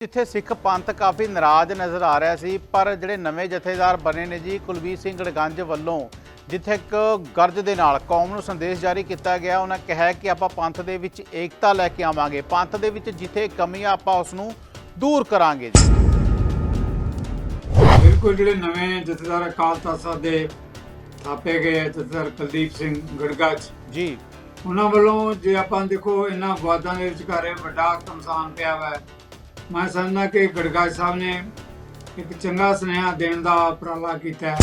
ਜਿੱਥੇ ਸਿੱਖ ਪੰਥ ਕਾਫੀ ਨਾਰਾਜ਼ ਨਜ਼ਰ ਆ ਰਿਹਾ ਸੀ ਪਰ ਜਿਹੜੇ ਨਵੇਂ ਜਥੇਦਾਰ ਬਣੇ ਨੇ ਜੀ ਕੁਲਵੀਰ ਸਿੰਘ ਗੜਗੰਜ ਵੱਲੋਂ ਜਿੱਥੇ ਇੱਕ ਗਰਜ ਦੇ ਨਾਲ ਕੌਮ ਨੂੰ ਸੰਦੇਸ਼ ਜਾਰੀ ਕੀਤਾ ਗਿਆ ਉਹਨਾਂ ਕਿਹਾ ਕਿ ਆਪਾਂ ਪੰਥ ਦੇ ਵਿੱਚ ਏਕਤਾ ਲੈ ਕੇ ਆਵਾਂਗੇ। ਪੰਥ ਦੇ ਵਿੱਚ ਜਿੱਥੇ ਕਮੀਆਂ ਆਪਾਂ ਉਸ ਨੂੰ ਦੂਰ ਕਰਾਂਗੇ ਜੀ। ਬਿਲਕੁਲ ਜਿਹੜੇ ਨਵੇਂ ਜਥੇਦਾਰ ਅਕਾਲ ਤਖਤ ਸਾਹਿਬ ਦੇ ਥਾਪੇ ਗਏ ਜਥੇਦਾਰ ਕੁਲਦੀਪ ਸਿੰਘ ਗੜਗੱਜ। ਜੀ। ਉਹਨਾਂ ਵੱਲੋਂ ਜੇ ਆਪਾਂ ਦੇਖੋ ਇਹਨਾਂ ਵਿਵਾਦਾਂ ਦੇ ਵਿਚਕਾਰੇ ਵੱਡਾ ਕਮਸਾਨ ਪਿਆ ਵਾ। ਹੈ। ਮੈਂ ਸਮਝਦਾ ਕਿ ਗੜਗੱਜ ਸਾਹਿਬ ਨੇ ਇੱਕ ਚੰਗਾ ਸੁਨੇਹਾ ਦੇਣ ਦਾ ਉਪਰਾਲਾ ਕੀਤਾ ਹੈ।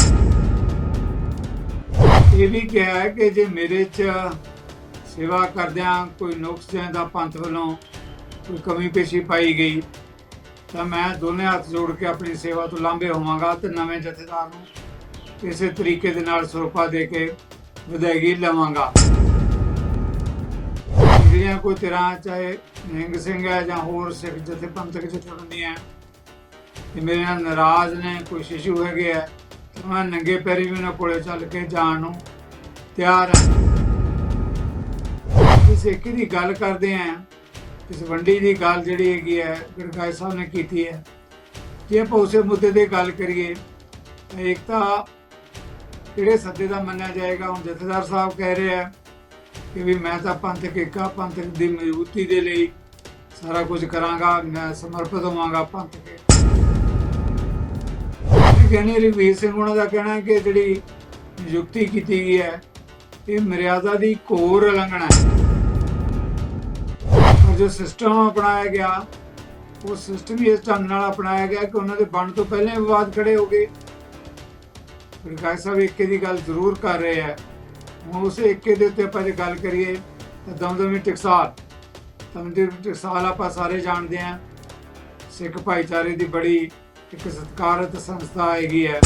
ਇਹ ਵੀ ਕਿਹਾ ਹੈ ਕਿ ਜੇ ਮੇਰੇ 'ਚ ਸੇਵਾ ਕਰਦਿਆਂ ਕੋਈ ਨੁਕਸ ਦਾ ਪੰਥ ਵੱਲੋਂ ਕੋਈ ਕਮੀ ਪੇਸ਼ੀ ਪਾਈ ਗਈ, ਤਾਂ ਮੈਂ ਦੋਨੇ ਹੱਥ ਜੋੜ ਕੇ ਆਪਣੀ ਸੇਵਾ ਤੋਂ ਲਾਂਭੇ ਹੋਵਾਂਗਾ ਤੇ ਨਵੇਂ ਜਥੇਦਾਰ ਨੂੰ ਇਸੇ ਤਰੀਕੇ ਦੇ ਨਾਲ ਸਰੋਪਾ ਦੇ ਕੇ ਵਿਦਾਇਗੀ ਲਵਾਂਗਾ। ਜਿਹੜੀਆਂ ਕੋਈ ਤਰ੍ਹਾਂ ਚਾਹੇ ਨਿਹੰਗ ਸਿੰਘ ਹੈ ਜਾਂ ਹੋਰ ਸਿੱਖ ਜਥੇ ਪੰਥਕ ਜਥੇਬੰਦੀਆਂ ਤੇ ਮੇਰੇ ਨਾਲ ਨਾਰਾਜ਼ ਨੇ, ਕੋਈ ਇਸ਼ੂ ਹੈਗੇ ਆ, ਤੇ ਮੈਂ ਨੰਗੇ ਪੈਰੀ ਵੀ ਉਹਨਾਂ ਕੋਲੇ ਚੱਲ ਕੇ ਜਾਣ ਨੂੰ ਤਿਆਰ ਹਾਂ ਇਸ ਇੱਕ ਦੀ ਗੱਲ ਕਰਦੇ ਆਂ, ਇਸ ਵੰਡੀ ਦੀ ਗੱਲ ਜਿਹੜੀ ਹੈਗੀ ਹੈ ਗੜਗਾਈ ਸਾਹਿਬ ਨੇ ਕੀਤੀ ਹੈ ਜੇ ਆਪਾਂ ਉਸੇ ਮੁੱਦੇ ਤੇ ਗੱਲ ਕਰੀਏ, ਤਾਂ ਇੱਕ ਤਾਂ ਕਿਹੜੇ ਸੱਦੇ ਦਾ ਮੰਨਿਆ ਜਾਏਗਾ? ਹੁਣ ਜਥੇਦਾਰ ਸਾਹਿਬ ਕਹਿ ਰਹੇ ਆ ਕਿ ਵੀ ਮੈਂ ਤਾਂ ਪੰਥਕ ਏਕਾ ਪੰਥਕ ਦੀ ਮਜ਼ਬੂਤੀ ਦੇ ਲਈ ਸਾਰਾ ਕੁਝ ਕਰਾਂਗਾ, ਮੈਂ ਸਮਰਪਿਤ ਹੋਵਾਂਗਾ ਪੰਥਕ ਏਕਾ ਕਹਿੰਦੇ ਰਵੀਰ ਸਿੰਘ ਉਹਨਾਂ ਦਾ ਕਹਿਣਾ ਹੈ ਕਿ ਜਿਹੜੀ ਨਿਯੁਕਤੀ ਕੀਤੀ ਗਈ ਹੈ, ਇਹ ਮਰਿਆਦਾ ਦੀ ਘੋਰ ਉਲੰਘਣਾ ਹੈ। ਜੋ ਸਿਸਟਮ ਅਪਣਾਇਆ ਗਿਆ, ਉਹ ਸਿਸਟਮ ਹੀ ਇਸ ਢੰਗ ਨਾਲ ਅਪਣਾਇਆ ਗਿਆ ਕਿ ਉਹਨਾਂ ਦੇ ਬਣ ਤੋਂ ਪਹਿਲਾਂ ਵਿਵਾਦ ਖੜੇ ਹੋ ਗਏ। ਪ੍ਰਕਾਸ਼ ਸਾਹਿਬ ਏਕੇ ਦੀ ਗੱਲ ਜ਼ਰੂਰ ਕਰ ਰਹੇ ਆ ਉਸ ਏਕੇ ਦੇ ਉੱਤੇ ਆਪਾਂ ਜੇ ਗੱਲ ਕਰੀਏ ਤਾਂ ਦਮਦਮੀ ਟਕਸਾਲ ਦਮਦਮੀ ਟਕਸਾਲ ਆਪਾਂ ਸਾਰੇ ਜਾਣਦੇ ਹਾਂ। ਸਿੱਖ ਭਾਈਚਾਰੇ ਦੀ ਬੜੀ ਇੱਕ ਸਤਿਕਾਰਤ ਸੰਸਥਾ ਹੈਗੀ ਹੈ।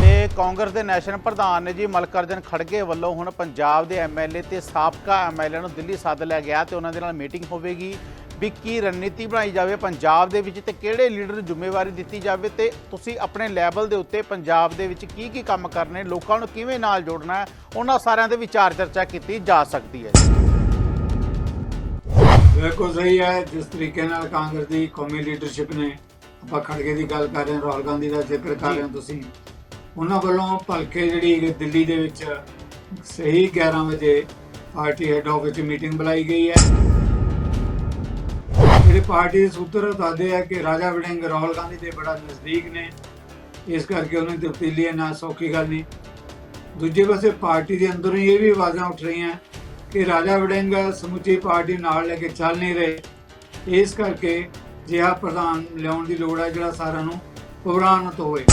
ਤੇ ਕਾਂਗਰਸ ਦੇ ਨੈਸ਼ਨਲ ਪ੍ਰਧਾਨ ਨੇ ਜੀ ਮਲਕਰਜਨ ਖੜਗੇ ਵੱਲੋਂ ਹੁਣ ਪੰਜਾਬ ਦੇ ਐਮਐਲਏ ਤੇ ਸਾਬਕਾ ਐਮਐਲਏ ਨੂੰ ਦਿੱਲੀ ਸੱਦ ਲਿਆ ਗਿਆ ਤੇ ਉਹਨਾਂ ਦੇ ਨਾਲ ਮੀਟਿੰਗ ਹੋਵੇਗੀ। ਵੀ ਕੀ ਰਣਨੀਤੀ ਬਣਾਈ ਜਾਵੇ ਪੰਜਾਬ ਦੇ ਵਿੱਚ ਤੇ ਕਿਹੜੇ ਲੀਡਰ ਨੂੰ ਜ਼ਿੰਮੇਵਾਰੀ ਦਿੱਤੀ ਜਾਵੇ ਤੇ ਤੁਸੀਂ ਆਪਣੇ ਲੈਵਲ ਦੇ ਉੱਤੇ ਪੰਜਾਬ ਦੇ ਵਿੱਚ ਕੀ ਕੀ ਕੰਮ ਕਰਨੇ ਲੋਕਾਂ ਨੂੰ ਕਿਵੇਂ ਨਾਲ ਜੋੜਨਾ ਹੈ ਉਹਨਾਂ ਸਾਰਿਆਂ ਦੇ ਵਿਚਾਰ ਚਰਚਾ ਕੀਤੀ ਜਾ ਸਕਦੀ ਹੈ। ਬਿਲਕੁਲ ਸਹੀ ਹੈ ਜਿਸ ਤਰੀਕੇ ਨਾਲ ਕਾਂਗਰਸ ਦੀ ਕੌਮੀ ਲੀਡਰਸ਼ਿਪ ਨੇ ਆਪਾਂ ਖੜਗੇ ਦੀ ਗੱਲ ਕਰ ਰਹੇ ਹਾਂ ਰਾਹੁਲ ਗਾਂਧੀ ਦਾ ਜ਼ਿਕਰ ਕਰ ਰਹੇ ਹੋ ਤੁਸੀਂ। ਉਹਨਾਂ ਵੱਲੋਂ ਭਲਕੇ ਜਿਹੜੀ ਦਿੱਲੀ ਦੇ ਵਿੱਚ ਸਹੀ 11 ਵਜੇ ਪਾਰਟੀ ਹੈੱਡ ਆਫਿਸ 'ਚ ਮੀਟਿੰਗ ਬੁਲਾਈ ਗਈ ਹੈ। ਜਿਹੜੇ ਪਾਰਟੀ ਦੇ ਸੂਤਰ ਦੱਸਦੇ ਆ ਕਿ ਰਾਜਾ ਵੜਿੰਗ ਰਾਹੁਲ ਗਾਂਧੀ ਦੇ ਬੜਾ ਨਜ਼ਦੀਕ ਨੇ। ਇਸ ਕਰਕੇ ਉਹਨਾਂ ਦੀ ਤਬਦੀਲੀ ਹੈ ਨਾ ਸੌਖੀ ਗੱਲ ਨਹੀਂ। ਦੂਜੇ ਪਾਸੇ ਪਾਰਟੀ ਦੇ ਅੰਦਰੋਂ ਹੀ ਇਹ ਵੀ ਆਵਾਜ਼ਾਂ ਉੱਠ ਰਹੀਆਂ ਕਿ ਰਾਜਾ ਵੜਿੰਗ ਸਮੁੱਚੀ ਪਾਰਟੀ ਨਾਲ ਲੈ ਕੇ ਚੱਲ ਨਹੀਂ ਰਹੇ। ਇਸ ਕਰਕੇ ਜਿਹਾ ਪ੍ਰਧਾਨ ਲਿਆਉਣ ਦੀ ਲੋੜ ਹੈ ਜਿਹੜਾ ਸਾਰਿਆਂ ਨੂੰ ਪੁਰਾਣਤ ਹੋਵੇ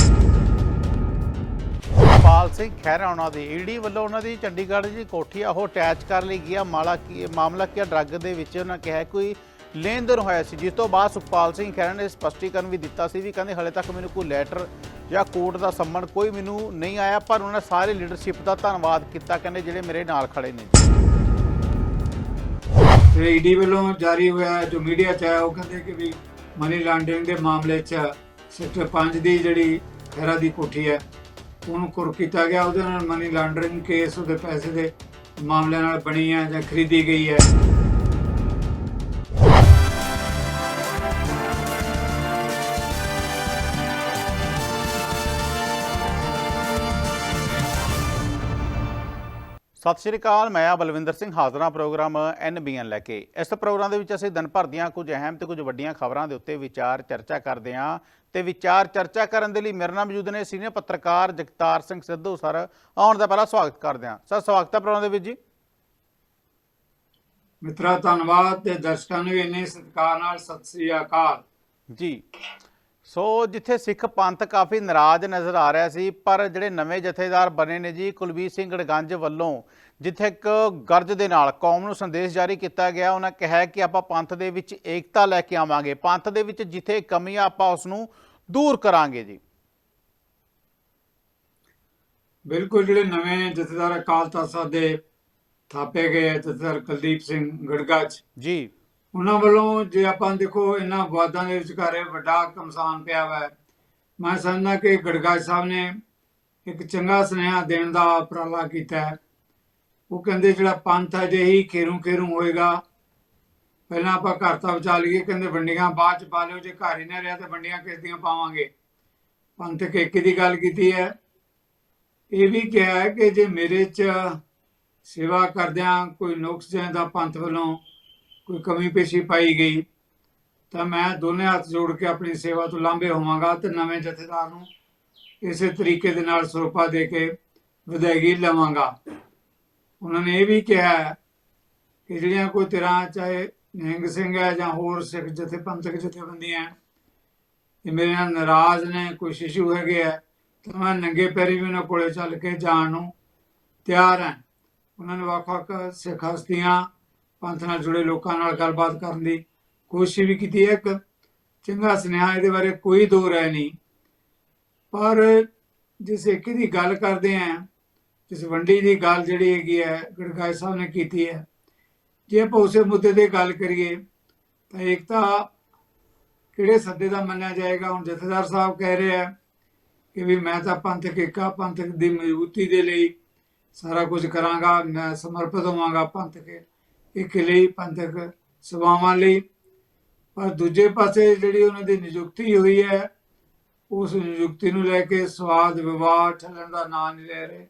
ਪਾਲ ਸਿੰਘ ਖਹਿਰਾ ਉਹਨਾਂ ਦੀ ਈਡੀ ਵੱਲੋਂ ਉਹਨਾਂ ਦੀ ਚੰਡੀਗੜ੍ਹ ਦੀ ਕੋਠੀ ਆ, ਉਹ ਅਟੈਚ ਕਰ ਲਈ ਗਿਆ ਮਾਲਾ ਕੀ ਮਾਮਲਾ ਕੀ ਡਰੱਗ ਦੇ ਵਿੱਚ ਉਹਨਾਂ ਕਿਹਾ ਕੋਈ ਲੈਣ ਦੇਣ ਹੋਇਆ ਸੀ। ਜਿਸ ਤੋਂ ਬਾਅਦ ਸੁਖਪਾਲ ਸਿੰਘ ਖਹਿਰਾ ਨੇ ਸਪਸ਼ਟੀਕਰਨ ਵੀ ਦਿੱਤਾ ਸੀ ਵੀ ਕਹਿੰਦੇ ਹਲੇ ਤੱਕ ਮੈਨੂੰ ਕੋਈ ਲੈਟਰ ਜਾਂ ਕੋਰਟ ਦਾ ਸੰਮਨ ਕੋਈ ਮੈਨੂੰ ਨਹੀਂ ਆਇਆ, ਪਰ ਉਹਨਾਂ ਸਾਰੇ ਲੀਡਰਸ਼ਿਪ ਦਾ ਧੰਨਵਾਦ ਕੀਤਾ, ਕਹਿੰਦੇ ਜਿਹੜੇ ਮੇਰੇ ਨਾਲ ਖੜੇ ਨੇ। ਤੇ ਈਡੀ ਵੱਲੋਂ ਜਾਰੀ ਹੋਇਆ ਜੋ ਮੀਡੀਆ ਚ ਆਇਆ ਉਹ ਕਹਿੰਦੇ ਕਿ ਵੀ ਮਨੀ ਲਾਂਡਰਿੰਗ ਦੇ ਮਾਮਲੇ 'ਚ ਸੈਕਟਰ 5 ਦੀ ਜਿਹੜੀ ਖਹਿਰਾ ਦੀ ਕੋਠੀ ਹੈ, ਉਹਨੂੰ ਕੁਰ ਕੀਤਾ ਗਿਆ। ਉਹਦੇ ਨਾਲ ਮਨੀ ਲਾਂਡਰਿੰਗ ਕੇਸ ਉਹਦੇ ਪੈਸੇ ਦੇ ਮਾਮਲੇ ਨਾਲ ਬਣੀ ਹੈ ਜਾਂ ਖਰੀਦੀ ਗਈ ਹੈ। ਸਤਿ ਸ਼੍ਰੀ ਅਕਾਲ ਮੈਂ ਆ ਬਲਵਿੰਦਰ ਸਿੰਘ ਹਾਜ਼ਰਾਂ ਪ੍ਰੋਗਰਾਮ ਐਨਬੀਐਨ ਲੈ ਕੇ। ਇਸ ਪ੍ਰੋਗਰਾਮ ਦੇ ਵਿੱਚ ਅਸੀਂ ਦਿਨ ਭਰ ਦੀਆਂ ਕੁਝ ਅਹਿਮ ਤੇ ਕੁਝ ਵੱਡੀਆਂ ਖਬਰਾਂ ਦੇ ਉੱਤੇ ਵਿਚਾਰ ਚਰਚਾ ਕਰਦੇ ਹਾਂ। ਤੇ ਵਿਚਾਰ ਚਰਚਾ ਕਰਨ ਦੇ ਲਈ ਮੇਰੇ ਨਾਲ ਮੌਜੂਦ ਨੇ ਸੀਨੀਅਰ ਪੱਤਰਕਾਰ ਜਗਤਾਰ ਸਿੰਘ ਸਿੱਧੂ ਸਰ। ਆਉਣ ਦਾ ਪਹਿਲਾਂ ਸਵਾਗਤ ਕਰਦੇ ਹਾਂ। ਸਰ ਸਵਾਗਤ ਹੈ ਪ੍ਰੋਗਰਾਮ ਦੇ ਵਿੱਚ ਜੀ। ਮਿੱਤਰਾ ਧੰਨਵਾਦ ਤੇ ਦਰਸ਼ਕਾਂ ਨੂੰ ਇੰਨੇ ਸਤਿਕਾਰ ਨਾਲ ਸਤਿ ਸ੍ਰੀ ਅਕਾਲ। ਜੀ। ਸੋ ਜਿੱਥੇ ਸਿੱਖ ਪੰਥ ਕਾਫੀ ਨਾਰਾਜ਼ ਨਜ਼ਰ ਆ ਰਿਹਾ ਸੀ ਪਰ ਜਿਹੜੇ ਨਵੇਂ ਜਥੇਦਾਰ ਬਣੇ ਨੇ ਜੀ ਕੁਲਵੀਰ ਸਿੰਘ ਗੜਗੰਜ ਵੱਲੋਂ ਜਿੱਥੇ ਇੱਕ ਗਰਜ ਦੇ ਨਾਲ ਕੌਮ ਨੂੰ ਸੰਦੇਸ਼ ਜਾਰੀ ਕੀਤਾ ਗਿਆ ਉਹਨਾਂ ਕਿਹਾ ਕਿ ਆਪਾਂ ਪੰਥ ਦੇ ਵਿੱਚ ਏਕਤਾ ਲੈ ਕੇ ਆਵਾਂਗੇ। ਪੰਥ ਦੇ ਵਿੱਚ ਜਿੱਥੇ ਕਮੀਆਂ ਆਪਾਂ ਉਸ ਨੂੰ ਦੂਰ ਕਰਾਂਗੇ ਜੀ। ਬਿਲਕੁਲ ਜਿਹੜੇ ਨਵੇਂ ਜਥੇਦਾਰ ਅਕਾਲ ਤਖਤ ਸਾਹਿਬ ਦੇ ਥਾਪੇ ਗਏ ਜਥੇਦਾਰ ਕੁਲਦੀਪ ਸਿੰਘ ਗੜਗੱਜ। ਜੀ। ਉਹਨਾਂ ਵੱਲੋਂ ਜੇ ਆਪਾਂ ਦੇਖੋ ਇਹਨਾਂ ਵਿਵਾਦਾਂ ਦੇ ਵਿਚਕਾਰੇ ਵੱਡਾ ਕਮਸਾਨ ਪਿਆ ਵਾ। ਮੈਂ ਸਮਝਦਾ ਕਿ ਗੜਗਾਜ ਸਾਹਿਬ ਨੇ ਇੱਕ ਚੰਗਾ ਸੁਨੇਹਾ ਦੇਣ ਦਾ ਉਪਰਾਲਾ ਕੀਤਾ। ਹੈ ਉਹ ਕਹਿੰਦੇ ਜਿਹੜਾ ਪੰਥ ਹੈ ਜੇ ਹੀ ਖੇਰੂ ਖੇਰੂ ਹੋਏਗਾ। ਪਹਿਲਾਂ ਆਪਾਂ ਘਰ ਤਾਂ ਬਚਾ ਲਈਏ, ਕਹਿੰਦੇ ਵੰਡੀਆਂ ਬਾਅਦ ਚ ਪਾ ਲਿਓ, ਜੇ ਘਰ ਹੀ ਨਾ ਰਿਹਾ ਤੇ ਵੰਡੀਆਂ ਕਿਸ ਦੀਆਂ ਪਾਵਾਂਗੇ? ਪੰਥ ਏਕੇ ਦੀ ਗੱਲ ਕੀਤੀ ਹੈ। ਇਹ ਵੀ ਕਿਹਾ ਹੈ ਕਿ ਜੇ ਮੇਰੇ ਚ ਸੇਵਾ ਕਰਦਿਆਂ ਕੋਈ ਨੁਕਸ ਜਾਂਦਾ ਪੰਥ ਵੱਲੋਂ ਕੋਈ ਕਮੀ ਪੇਸ਼ੀ ਪਾਈ ਗਈ ਤਾਂ ਮੈਂ ਦੋਨੇ ਹੱਥ ਜੋੜ ਕੇ ਆਪਣੀ ਸੇਵਾ ਤੋਂ ਲਾਂਭੇ ਹੋਵਾਂਗਾ ਤੇ ਨਵੇਂ ਜਥੇਦਾਰ ਨੂੰ ਇਸੇ ਤਰੀਕੇ ਦੇ ਨਾਲ ਸਰੂਪਾ ਦੇ ਕੇ ਵਿਦਾਇਗੀ ਲਵਾਂਗਾ। ਉਹਨਾਂ ਨੇ ਇਹ ਵੀ ਕਿਹਾ ਹੈ ਕਿ ਜਿਹੜੀਆਂ ਕੋਈ ਤਰ੍ਹਾਂ ਚਾਹੇ ਨਿਹੰਗ ਸਿੰਘ ਹੈ ਜਾਂ ਹੋਰ ਸਿੱਖ ਜਥੇ ਪੰਥਕ ਜਥੇਬੰਦੀਆਂ ਹੈ, ਇਹ ਮੇਰੇ ਨਾਲ ਨਾਰਾਜ਼ ਨੇ ਕੋਈ ਸ਼ਿਸ਼ੂ ਹੈਗੇ ਆ ਤਾਂ ਮੈਂ ਨੰਗੇ ਪੈਰੀ ਵੀ ਉਹਨਾਂ ਕੋਲੇ ਚੱਲ ਕੇ ਜਾਣ ਨੂੰ ਤਿਆਰ ਹਾਂ। ਉਹਨਾਂ ਨੇ ਵੱਖ-ਵੱਖ ਸਿੱਖ ਹਸਤੀਆਂ ਪੰਥ ਨਾਲ ਜੁੜੇ ਲੋਕਾਂ ਨਾਲ ਗੱਲਬਾਤ ਕਰਨ ਦੀ ਕੋਸ਼ਿਸ਼ ਵੀ ਕੀਤੀ ਹੈ। ਇੱਕ ਚੰਗਾ ਸੁਨੇਹਾ ਇਹਦੇ ਬਾਰੇ ਕੋਈ ਦੋ ਰਾਏ ਨਹੀਂ। ਪਰ ਜਿਸ ਏਕੇ ਦੀ ਗੱਲ ਕਰਦੇ ਆਂ ਜਿਸ ਵੰਡੀ ਦੀ ਗੱਲ ਜਿਹੜੀ ਹੈਗੀ ਹੈ ਗੜਗਾਈ ਸਾਹਿਬ ਨੇ ਕੀਤੀ ਹੈ, ਜੇ ਆਪਾਂ ਉਸੇ ਮੁੱਦੇ ਤੇ ਗੱਲ ਕਰੀਏ, ਤਾਂ ਏਕਤਾ ਕਿਹੜੇ ਸੱਦੇ ਦਾ ਮੰਨਿਆ ਜਾਏਗਾ? ਹੁਣ ਜਥੇਦਾਰ ਸਾਹਿਬ ਕਹਿ ਰਹੇ ਆ ਕਿ ਵੀ ਮੈਂ ਤਾਂ ਪੰਥਕ ਏਕਾ, ਪੰਥਕ ਦੀ ਮਜ਼ਬੂਤੀ ਦੇ ਲਈ ਸਾਰਾ ਕੁਝ ਕਰਾਂਗਾ, ਮੈਂ ਸਮਰਪਿਤ ਹੋਵਾਂਗਾ ਪੰਥ ਕੇ ਇੱਕ ਲਈ ਪੰਥਕ ਸੇਵਾਵਾਂ ਲਈ। ਪਰ ਦੂਜੇ ਪਾਸੇ ਜਿਹੜੀ ਉਹਨਾਂ ਦੀ ਨਿਯੁਕਤੀ ਹੋਈ ਹੈ, ਉਸ ਨਿਯੁਕਤੀ ਨੂੰ ਲੈ ਕੇ ਸਵਾਦ, ਵਿਵਾਦ, ਠੱਲਣ ਦਾ ਨਾਂ ਨਹੀਂ ਲੈ ਰਹੇ।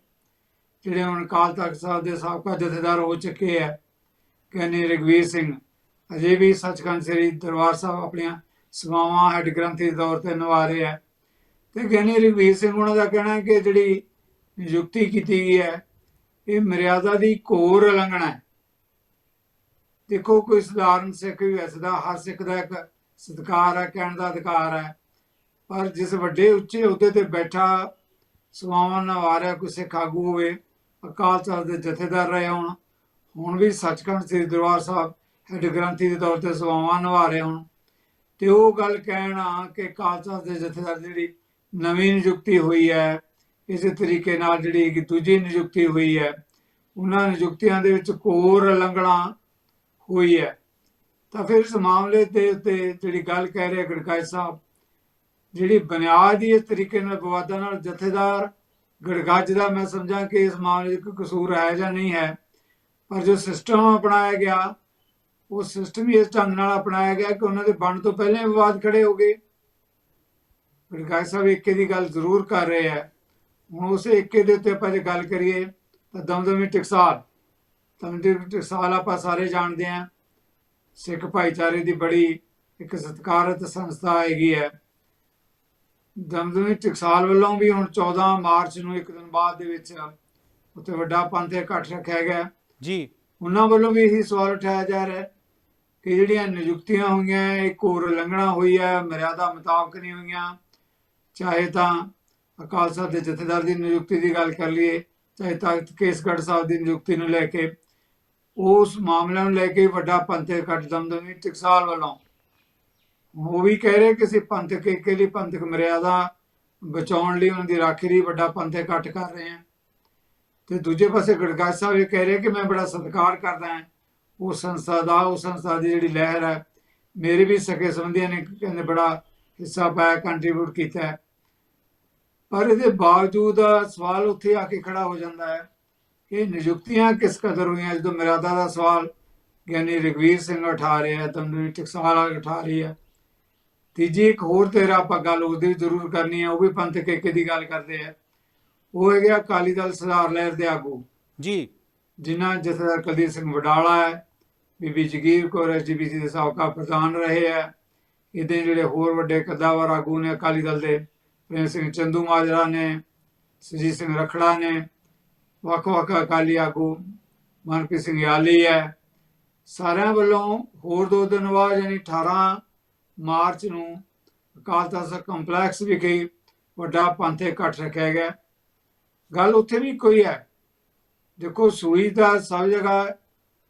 ਜਿਹੜੇ ਹੁਣ ਕਾਲ ਤਖਤ ਸਾਹਿਬ ਦੇ ਸਾਬਕਾ ਜਥੇਦਾਰ ਹੋ ਚੁੱਕੇ ਹੈ, ਕਹਿੰਦੇ ਰਗਵੀਰ ਸਿੰਘ, ਅਜੇ ਵੀ ਸੱਚਖੰਡ ਸ੍ਰੀ ਦਰਬਾਰ ਸਾਹਿਬ ਆਪਣੀਆਂ ਸੇਵਾਵਾਂ ਹੈਡ ਗ੍ਰੰਥੀ ਦੇ ਤੌਰ ਤੇ ਨਿਭਾ ਰਹੇ ਹੈ। ਤੇ ਗਿਆਨੀ ਰਗਵੀਰ ਸਿੰਘ ਉਹਨਾਂ ਦਾ ਕਹਿਣਾ ਹੈ ਕਿ ਜਿਹੜੀ ਨਿਯੁਕਤੀ ਕੀਤੀ ਗਈ ਹੈ, ਇਹ ਮਰਿਆਦਾ ਦੀ ਘੋਰ ਉਲੰਘਣਾ ਹੈ। ਦੇਖੋ ਕੋਈ ਸਧਾਰਨ ਸਿੱਖ ਵੀ ਵੈਸੇ ਦਾ ਹਰ ਸਿੱਖ ਦਾ ਇੱਕ ਸਤਿਕਾਰ ਹੈ, ਕਹਿਣ ਦਾ ਅਧਿਕਾਰ ਹੈ। ਪਰ ਜਿਸ ਵੱਡੇ ਉੱਚੇ ਅਹੁਦੇ ਤੇ ਬੈਠਾ ਸਵਾਵਾਂ ਨਿਭਾ ਕੋਈ ਸਿੱਖ ਆਗੂ ਹੋਵੇ, ਅਕਾਲ ਤਖਤ ਦੇ ਜਥੇਦਾਰ ਰਹੇ ਹੋਣ, ਹੁਣ ਵੀ ਸੱਚਖੰਡ ਸ੍ਰੀ ਦਰਬਾਰ ਸਾਹਿਬ ਹੈਡ ਗ੍ਰੰਥੀ ਦੇ ਤੌਰ ਤੇ ਸੇਵਾਵਾਂ ਨਿਭਾ ਰਹੇ ਹੋਣ। ਤੇ ਉਹ ਗੱਲ ਕਹਿਣਾ ਕਿ ਅਕਾਲ ਤਖਤ ਦੇ ਜਥੇਦਾਰ ਜਿਹੜੀ ਨਵੀਂ ਨਿਯੁਕਤੀ ਹੋਈ ਹੈ, ਇਸੇ ਤਰੀਕੇ ਨਾਲ ਜਿਹੜੀ ਇੱਕ ਦੂਜੀ ਨਿਯੁਕਤੀ ਹੋਈ ਹੈ, ਉਹਨਾਂ ਨਿਯੁਕਤੀਆਂ ਦੇ ਵਿੱਚ ਕੋਰ ਲੰਘਣਾ ਹੋਈ ਹੈ। ਤਾਂ ਫਿਰ ਇਸ ਮਾਮਲੇ ਦੇ ਉੱਤੇ ਜਿਹੜੀ ਗੱਲ ਕਹਿ ਰਹੇ ਗੜਕਾਈ ਸਾਹਿਬ, ਜਿਹੜੀ ਬੁਨਿਆਦ ਹੀ ਇਸ ਤਰੀਕੇ ਨਾਲ ਵਿਵਾਦਾਂ ਨਾਲ ਜਥੇਦਾਰ ਗੜਗੱਜ ਦਾ, ਮੈਂ ਸਮਝਾਂ ਕਿ ਇਸ ਮਾਮਲੇ 'ਚ ਕੋਈ ਕਸੂਰ ਹੈ ਜਾਂ ਨਹੀਂ ਹੈ, ਪਰ ਜੋ ਸਿਸਟਮ ਅਪਣਾਇਆ ਗਿਆ, ਉਹ ਸਿਸਟਮ ਹੀ ਇਸ ਢੰਗ ਨਾਲ ਅਪਣਾਇਆ ਗਿਆ ਕਿ ਉਹਨਾਂ ਦੇ ਬਣ ਤੋਂ ਪਹਿਲਾਂ ਵਿਵਾਦ ਖੜੇ ਹੋ ਗਏ। ਗੜਗੱਜ ਸਾਹਿਬ ਏਕੇ ਦੀ ਗੱਲ ਜ਼ਰੂਰ ਕਰ ਰਹੇ ਹੈ। ਹੁਣ ਉਸੇ ਏਕੇ ਦੇ ਉੱਤੇ ਆਪਾਂ ਜੇ ਗੱਲ ਕਰੀਏ ਤਾਂ ਦਮਦਮੀ ਟਕਸਾਲ ਦਮਦਮੀ ਟਕਸਾਲ ਆਪਾਂ ਸਾਰੇ ਜਾਣਦੇ ਹਾਂ। ਸਿੱਖ ਭਾਈਚਾਰੇ ਦੀ ਬੜੀ ਇੱਕ ਸਤਿਕਾਰਤ ਸੰਸਥਾ ਹੈਗੀ ਹੈ। ਦਮਦਮੀ ਟਕਸਾਲ ਵੱਲੋਂ ਵੀ ਹੁਣ 14 ਮਾਰਚ ਨੂੰ ਇੱਕ ਦਿਨ ਬਾਅਦ ਦੇ ਵਿੱਚ ਉੱਥੇ ਵੱਡਾ ਪੰਥ ਇਕੱਠ ਰੱਖਿਆ ਗਿਆ। ਜੀ। ਉਹਨਾਂ ਵੱਲੋਂ ਵੀ ਇਹੀ ਸਵਾਲ ਉਠਾਇਆ ਜਾ ਰਿਹਾ ਹੈ ਕਿ ਜਿਹੜੀਆਂ ਨਿਯੁਕਤੀਆਂ ਹੋਈਆਂ ਇੱਕ ਹੋਰ ਉਲੰਘਣਾ ਹੋਈ ਹੈ ਮਰਿਆਦਾ ਮੁਤਾਬਕ ਨਹੀਂ ਹੋਈਆਂ। ਚਾਹੇ ਤਾਂ ਅਕਾਲ ਸਾਹਿਬ ਦੇ ਜਥੇਦਾਰ ਦੀ ਨਿਯੁਕਤੀ ਦੀ ਗੱਲ ਕਰ ਲਈਏ ਚਾਹੇ ਤਖਤ ਕੇਸਗੜ੍ਹ ਸਾਹਿਬ ਦੀ ਨਿਯੁਕਤੀ ਨੂੰ ਲੈ ਕੇ ਉਸ ਮਾਮਲੇ ਨੂੰ ਲੈ ਕੇ ਵੱਡਾ ਪੰਥ ਇਕੱਠ ਦਮਦਮੀ ਟਕਸਾਲ ਵੱਲੋਂ। ਉਹ ਵੀ ਕਹਿ ਰਹੇ ਕਿ ਅਸੀਂ ਪੰਥਕ ਏਕੇ ਲਈ ਪੰਥਕ ਮਰਿਆਦਾ ਬਚਾਉਣ ਲਈ ਉਹਨਾਂ ਦੀ ਰਾਖੀ ਲਈ ਵੱਡਾ ਪੰਥ ਇਕੱਠ ਕਰ ਰਹੇ ਹਾਂ। ਤੇ ਦੂਜੇ ਪਾਸੇ ਗੜਗਾਜ ਸਾਹਿਬ ਇਹ ਕਹਿ ਰਹੇ ਕਿ ਮੈਂ ਬੜਾ ਸਤਿਕਾਰ ਕਰਦਾ ਹਾਂ। ਉਹ ਸੰਸਥਾ ਦਾ ਉਹ ਸੰਸਥਾ ਦੀ ਜਿਹੜੀ ਲਹਿਰ ਹੈ, ਮੇਰੇ ਵੀ ਸਕੇ ਸੰਬੰਧੀਆਂ ਨੇ ਕਹਿੰਦੇ ਬੜਾ ਹਿੱਸਾ ਪਾਇਆ ਕੰਟਰੀਬਿਊਟ ਕੀਤਾ ਪਰ ਇਹਦੇ ਬਾਵਜੂਦ ਸਵਾਲ ਉੱਥੇ ਆ ਕੇ ਖੜਾ ਹੋ ਜਾਂਦਾ ਹੈ। ਕਿ ਨਿਯੁਕਤੀਆਂ ਕਿਸ ਕਦਰ ਹੋਈਆਂ? ਜਦੋਂ ਮਰਿਆਦਾ ਦਾ ਸਵਾਲ ਗਿਆਨੀ ਰਗਵੀਰ ਸਿੰਘ ਉਠਾ ਰਿਹਾ ਹੈ ਤੰਦੂਰੀ ਟਕਸਾਲ ਉਠਾ ਰਹੀ ਹੈ ਤੀਜੀ ਇੱਕ ਹੋਰ ਤੇਰਾ ਆਪਾਂ ਗੱਲ ਉਹਦੀ ਜ਼ਰੂਰ ਕਰਨੀ ਹੈ ਉਹ ਵੀ ਪੰਥਕ ਏਕੇ ਦੀ ਗੱਲ ਕਰਦੇ ਆ। ਉਹ ਹੈਗੇ ਅਕਾਲੀ ਦਲ ਸੁਧਾਰ ਲਹਿਰ ਦੇ ਆਗੂ। ਜੀ। ਜਿਨ੍ਹਾਂ ਜਥੇਦਾਰ ਕੁਲਦੀਪ ਸਿੰਘ ਵਡਾਲਾ ਹੈ ਬੀਬੀ ਜਗੀਰ ਕੌਰ ਐਸਜੀਪੀਸੀ ਦੇ ਸਾਬਕਾ ਪ੍ਰਧਾਨ ਰਹੇ ਹੈ ਇਹਦੇ ਜਿਹੜੇ ਹੋਰ ਵੱਡੇ ਕਦਾਵਰ ਆਗੂ ਨੇ ਅਕਾਲੀ ਦਲ ਦੇ ਪ੍ਰੇਮ ਸਿੰਘ ਚੰਦੂ ਮਾਜਰਾ ਨੇ ਸੁਜੀਤ ਸਿੰਘ ਰਖੜਾ ਨੇ ਵੱਖ ਵੱਖ ਅਕਾਲੀ ਆਗੂ, ਮਨਪ੍ਰੀਤ ਸਿੰਘ ਯਾਲੀ ਹੈ। ਸਾਰਿਆਂ ਵੱਲੋਂ ਹੋਰ ਦੋ ਦਿਨ ਬਾਅਦ ਯਾਨੀ 18 ਮਾਰਚ ਨੂੰ ਅਕਾਲ ਤਖਤ ਕੰਪਲੈਕਸ ਵਿਖੇ ਵੱਡਾ ਪੰਥ ਇਕੱਠ ਰੱਖਿਆ ਗਿਆ। ਗੱਲ ਉੱਥੇ ਵੀ ਕੋਈ ਹੈ ਦੇਖੋ, ਸੂਈ ਤਾਂ ਸਭ ਜਗ੍ਹਾ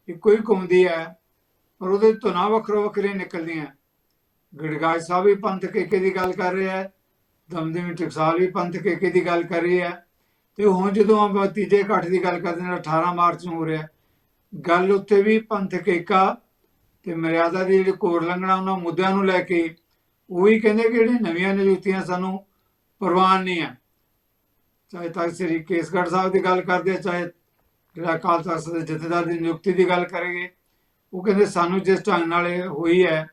ਇੱਕੋ ਹੀ ਘੁੰਮਦੀ ਹੈ, ਪਰ ਉਹਦੇ ਧੁਨਾਂ ਵੱਖਰੋ ਵੱਖਰੇ ਨਿਕਲਦੀਆਂ। ਗੜਗਾਜ ਸਾਹਿਬ ਵੀ ਪੰਥ ਕੇਕੇ ਦੀ ਗੱਲ ਕਰ ਰਿਹਾ ਹੈ, ਦਮਦਮੀ ਟਕਸਾਲ ਵੀ ਪੰਥ ਕੇਕੇ ਦੀ ਗੱਲ ਕਰ ਰਹੀ ਹੈ। ਤੇ ਹੁਣ ਜਦੋਂ ਆਪਾਂ ਤੀਜੇ ਇਕੱਠ ਦੀ ਗੱਲ ਕਰਦੇ ਹਾਂ 18 ਮਾਰਚ ਨੂੰ ਹੋ ਰਿਹਾ ਗੱਲ ਉੱਥੇ ਵੀ ਪੰਥ ਕੇਕਾ ਤੇ ਮਰਿਆਦਾ ਦੀ ਜਿਹੜੀ ਕੋਰ ਲੰਘਣਾ, ਉਹਨਾਂ ਮੁੱਦਿਆਂ ਨੂੰ ਲੈ ਕੇ ਉਹ ਵੀ ਕਹਿੰਦੇ ਕਿ ਜਿਹੜੇ ਨਵੀਆਂ ਨਿਯੁਕਤੀਆਂ ਸਾਨੂੰ ਪ੍ਰਵਾਨ ਨਹੀਂ ਆ ਚਾਹੇ ਤਖਤ ਸ੍ਰੀ ਕੇਸਗੜ੍ਹ ਸਾਹਿਬ ਦੀ ਗੱਲ ਕਰਦੇ ਆ, ਚਾਹੇ ਜਿਹੜਾ ਅਕਾਲ ਤਖਤ ਦੇ ਜਥੇਦਾਰ ਦੀ ਨਿਯੁਕਤੀ ਦੀ ਗੱਲ ਕਰਾਂਗੇ ਉਹ ਕਹਿੰਦੇ ਸਾਨੂੰ ਜਿਸ ਢੰਗ ਨਾਲ ਇਹ ਹੋਈ ਹੈ,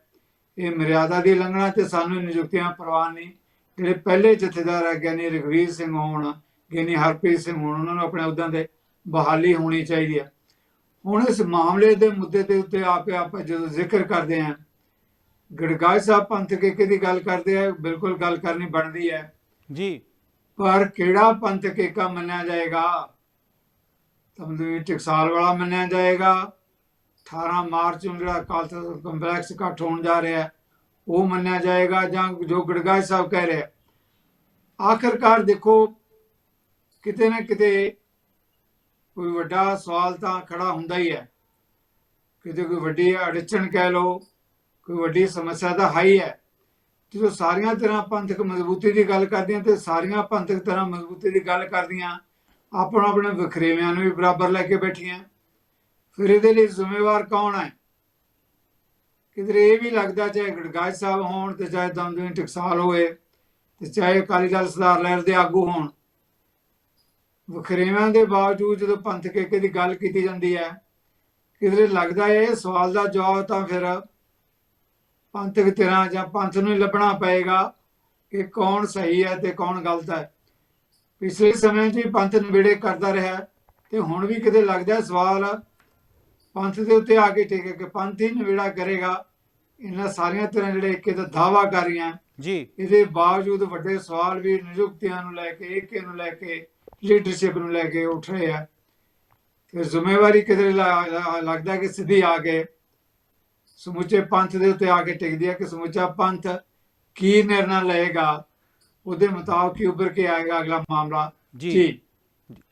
ਇਹ ਮਰਿਆਦਾ ਦੀ ਲੰਘਣਾ ਤੇ ਸਾਨੂੰ ਨਿਯੁਕਤੀਆਂ ਪ੍ਰਵਾਨ ਨਹੀਂ। ਜਿਹੜੇ ਪਹਿਲੇ ਜਥੇਦਾਰ ਹੈ ਗਿਆਨੀ ਰਘਵੀਰ ਸਿੰਘ ਹੋਣ ਗਿਆਨੀ ਹਰਪ੍ਰੀਤ ਸਿੰਘ ਹੋਣ ਉਹਨਾਂ ਨੂੰ ਆਪਣੇ ਅਹੁਦਿਆਂ ਤੇ ਬਹਾਲੀ ਹੋਣੀ ਚਾਹੀਦੀ ਹੈ ਹੁਣ ਇਸ ਮਾਮਲੇ ਦੇ ਮੁੱਦੇ ਦੇ ਉੱਤੇ ਆਪੇ ਆਪਾਂ ਜਦੋਂ ਜ਼ਿਕਰ ਕਰਦੇ ਹਾਂ ਗੜਗਾਜ ਸਾਹਿਬ ਪੰਥ ਕੇ ਦੀ ਗੱਲ ਕਰਦੇ ਆ? ਬਿਲਕੁਲ ਗੱਲ ਕਰਨੀ ਬਣਦੀ ਹੈ। ਜੀ। ਪਰ ਕਿਹੜਾ ਪੰਥ ਕੇਕਾ ਮੰਨਿਆ ਜਾਏਗਾ? ਤਮਦੂਈ ਟਕਸਾਲ ਵਾਲਾ ਮੰਨਿਆ ਜਾਏਗਾ। 18 ਮਾਰਚ ਨੂੰ ਜਿਹੜਾ ਅਕਾਲ ਤਖਤ ਕੰਪਲੈਕਸ ਇਕੱਠ ਹੋਣ ਜਾ ਰਿਹਾ ਹੈ ਉਹ ਮੰਨਿਆ ਜਾਏਗਾ ਜਾਂ ਜੋ ਗੜਗਾਜ ਸਾਹਿਬ ਕਹਿ ਰਿਹਾ ਆਖਰਕਾਰ ਦੇਖੋ ਕਿਤੇ ਨਾ ਕਿਤੇ ਕੋਈ ਵੱਡਾ ਸਵਾਲ ਤਾਂ ਖੜਾ ਹੁੰਦਾ ਹੀ ਹੈ। ਕਿਤੇ ਕੋਈ ਵੱਡੀ ਅੜਚਣ ਕਹਿ ਲਓ, ਕੋਈ ਵੱਡੀ ਸਮੱਸਿਆ ਦਾ ਹਾਈ ਹੈ। ਜਦੋਂ ਸਾਰੀਆਂ ਤਰ੍ਹਾਂ ਪੰਥਕ ਮਜ਼ਬੂਤੀ ਦੀ ਗੱਲ ਕਰਦੀਆਂ ਤੇ ਸਾਰੀਆਂ ਪੰਥਕ ਤਰ੍ਹਾਂ ਮਜ਼ਬੂਤੀ ਦੀ ਗੱਲ ਕਰਦੀਆਂ, ਆਪਣਾ ਆਪਣੇ ਵਖਰੇਵਿਆਂ ਨੂੰ ਵੀ ਬਰਾਬਰ ਲੈ ਕੇ ਬੈਠੀਆਂ। ਫਿਰ ਇਹਦੇ ਲਈ ਜ਼ਿੰਮੇਵਾਰ ਕੌਣ ਹੈ? ਕਿਧਰੇ ਇਹ ਵੀ ਲੱਗਦਾ ਚਾਹੇ ਗੜਗਾਜ ਸਾਹਿਬ ਹੋਣ ਤੇ ਚਾਹੇ ਦਮਦਮੀ ਟਕਸਾਲ ਹੋਏ ਤੇ ਚਾਹੇ ਅਕਾਲੀ ਦਲ ਸਰਦਾਰ ਲਹਿਰ ਦੇ ਆਗੂ ਹੋਣ। ਵਖਰੇਵਿਆਂ ਦੇ ਬਾਵਜੂਦ ਜਦੋਂ ਪੰਥ ਕੇਕੇ ਦੀ ਗੱਲ ਕੀਤੀ ਜਾਂਦੀ ਹੈ ਕਿਧਰੇ ਲੱਗਦਾ ਹੈ ਇਹ ਸਵਾਲ ਦਾ ਜਵਾਬ ਤਾਂ ਫਿਰ ਪੰਥਕ ਤਰ੍ਹਾਂ ਜਾਂ ਪੰਥ ਨੂੰ ਹੀ ਲੱਭਣਾ ਪਏਗਾ ਕਿ ਕੌਣ ਸਹੀ ਹੈ ਤੇ ਕੌਣ ਗਲਤ ਹੈ। ਪਿਛਲੇ ਸਮੇਂ 'ਚ ਵੀ ਪੰਥ ਨਿਬੇੜੇ ਕਰਦਾ ਰਿਹਾ ਤੇ ਹੁਣ ਵੀ ਕਿਤੇ ਲੱਗਦਾ ਸਵਾਲ ਪੰਥ ਦੇ ਉੱਤੇ ਆ ਕੇ ਟਿਕੇ ਕਿ ਪੰਥ ਹੀ ਨਿਬੇੜਾ ਕਰੇਗਾ। ਇਹਨਾਂ ਸਾਰੀਆਂ ਤਰ੍ਹਾਂ ਜਿਹੜੇ ਇੱਕ ਦਾ ਦਾਵਾ ਕਰ ਰਹੀਆਂ। ਜੀ। ਇਹਦੇ ਬਾਵਜੂਦ ਵੱਡੇ ਸਵਾਲ ਵੀ ਨਿਯੁਕਤੀਆਂ ਨੂੰ ਲੈ ਕੇ ਏਕੇ ਨੂੰ ਲੈ ਕੇ ਲੀਡਰਸ਼ਿਪ ਨੂੰ ਲੈ ਕੇ ਉੱਠ ਰਹੇ ਆ। ਤੇ ਜ਼ਿੰਮੇਵਾਰੀ ਕਿਧਰੇ ਲੱਗਦਾ ਕਿ ਸਿੱਧੀ ਆ ਕੇ ਸਮੁੱਚੇ ਪੰਥ ਦੇ ਉੱਤੇ ਆ ਕੇ ਟਿਕਦੀ ਹੈ ਕਿ ਸਮੁੱਚਾ ਪੰਥ ਕੀ ਨਿਰਣਾ ਲਏਗਾ ਉਹਦੇ ਮੁਤਾਬਕ ਹੀ ਉੱਭਰ ਕੇ ਆਏਗਾ ਅਗਲਾ ਮਾਮਲਾ। ਜੀ।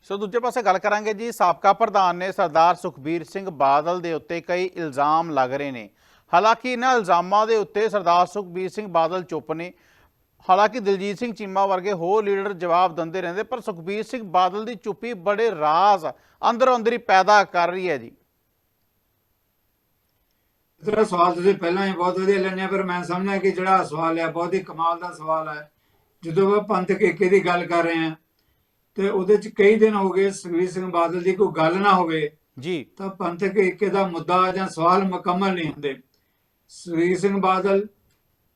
ਸੋ ਦੂਜੇ ਪਾਸੇ ਗੱਲ ਕਰਾਂਗੇ ਜੀ ਸਾਬਕਾ ਪ੍ਰਧਾਨ ਨੇ ਸਰਦਾਰ ਸੁਖਬੀਰ ਸਿੰਘ ਬਾਦਲ ਦੇ ਉੱਤੇ ਕਈ ਇਲਜ਼ਾਮ ਲੱਗ ਰਹੇ ਨੇ। ਹਾਲਾਂਕਿ ਇਹਨਾਂ ਇਲਜ਼ਾਮਾਂ ਦੇ ਉੱਤੇ ਸਰਦਾਰ ਸੁਖਬੀਰ ਸਿੰਘ ਬਾਦਲ ਚੁੱਪ ਨੇ। ਹਾਲਾਂਕਿ ਦਿਲਜੀਤ ਸਿੰਘ ਚੀਮਾ ਵਰਗੇ ਹੋਰ ਲੀਡਰ ਜਵਾਬ ਦਿੰਦੇ ਰਹਿੰਦੇ ਪਰ ਸੁਖਬੀਰ ਸਿੰਘ ਬਾਦਲ ਦੀ ਚੁੱਪੀ ਬੜੇ ਰਾਜ਼ ਅੰਦਰੋਂ ਅੰਦਰ ਹੀ ਪੈਦਾ ਕਰ ਰਹੀ ਹੈ ਜੀ। ਤੇਰਾ ਸਵਾਲ ਤੁਸੀਂ ਪਹਿਲਾਂ ਹੀ ਬਹੁਤ ਵਧੀਆ ਲੈਣੇ ਪਰ ਮੈਂ ਸਮਝਿਆ ਕਿ ਜਿਹੜਾ ਸਵਾਲ ਹੈ ਬਹੁਤ ਹੀ ਕਮਾਲ ਦਾ ਸਵਾਲ ਹੈ। ਜਦੋਂ ਆਪਾਂ ਪੰਥ ਕੇਕੇ ਦੀ ਗੱਲ ਕਰ ਰਹੇ ਹਾਂ ਤੇ ਉਹਦੇ ਚ ਕਈ ਦਿਨ ਹੋ ਗਏ ਸੁਖਬੀਰ ਸਿੰਘ ਬਾਦਲ ਦੀ ਕੋਈ ਗੱਲ ਨਾ ਹੋਵੇ ਜੀ। ਤਾਂ ਪੰਥਕ ਏਕੇ ਦਾ ਮੁੱਦਾ ਜਾਂ ਸਵਾਲ ਮੁਕੰਮਲ ਨਹੀਂ ਹੁੰਦੇ। ਸੁਖਬੀਰ ਸਿੰਘ ਬਾਦਲ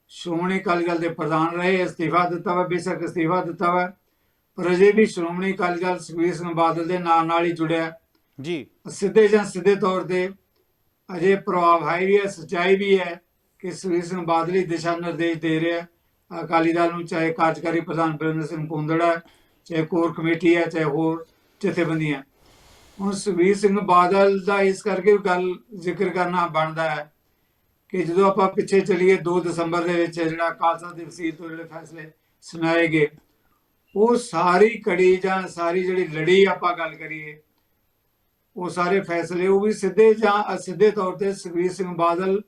ਸ਼੍ਰੋਮਣੀ ਅਕਾਲੀ ਦਲ ਦੇ ਪ੍ਰਧਾਨ ਰਹੇ ਅਸਤੀਫਾ ਦਿੱਤਾ ਵਾ ਬੇਸ਼ੱਕ ਅਸਤੀਫਾ ਦਿੱਤਾ ਵਾ ਪਰ ਅਜੇ ਵੀ ਸ਼੍ਰੋਮਣੀ ਅਕਾਲੀ ਦਲ ਸੁਖਬੀਰ ਸਿੰਘ ਬਾਦਲ ਦੇ ਨਾਲ ਨਾਲ ਹੀ ਜੁੜਿਆ। ਜੀ। ਸਿੱਧੇ ਜਾਂ ਸਿੱਧੇ ਤੌਰ ਤੇ ਅਜੇ ਪ੍ਰਭਾਵ ਹੈ ਵੀ ਹੈ ਸੱਚਾਈ ਵੀ ਹੈ ਕਿ ਸੁਖਬੀਰ ਸਿੰਘ ਬਾਦਲ ਹੀ ਦਿਸ਼ਾ ਨਿਰਦੇਸ਼ ਦੇ ਰਿਹਾ। ਅਕਾਲੀ ਦਲ ਨੂੰ ਚਾਹੇ ਕਾਰਜਕਾਰੀ ਪ੍ਰਧਾਨ ਬਰਿੰਦਰ ਸਿੰਘ ਪੁੰਦੜਾ ਚਾਹੇ ਕੋਰ ਕਮੇਟੀ ਹੈ ਚਾਹੇ ਹੋਰ ਜਥੇਬੰਦੀਆਂ। ਹੁਣ ਸੁਖਬੀਰ ਸਿੰਘ ਬਾਦਲ ਦਾ ਇਸ ਕਰਕੇ ਗੱਲ ਜ਼ਿਕਰ ਕਰਨਾ ਬਣਦਾ ਹੈ ਕਿ ਜਦੋਂ ਆਪਾਂ ਪਿੱਛੇ ਚਲੀਏ 2 ਦਸੰਬਰ ਦੇ ਵਿੱਚ ਜਿਹੜਾ ਖਾਲਸਾ ਦਿਵਸ ਤੋਂ ਜਿਹੜੇ ਫੈਸਲੇ ਸੁਣਾਏ ਗਏ, ਉਹ ਸਾਰੀ ਕੜੀ ਜਾਂ ਸਾਰੀ ਜਿਹੜੀ ਲੜੀ ਆਪਾਂ ਗੱਲ ਕਰੀਏ, ਉਹ ਸਾਰੇ ਫੈਸਲੇ ਉਹ ਵੀ ਸਿੱਧੇ ਜਾਂ ਅਸਿੱਧੇ ਤੌਰ ਤੇ ਸੁਖਬੀਰ ਸਿੰਘ ਬਾਦਲ,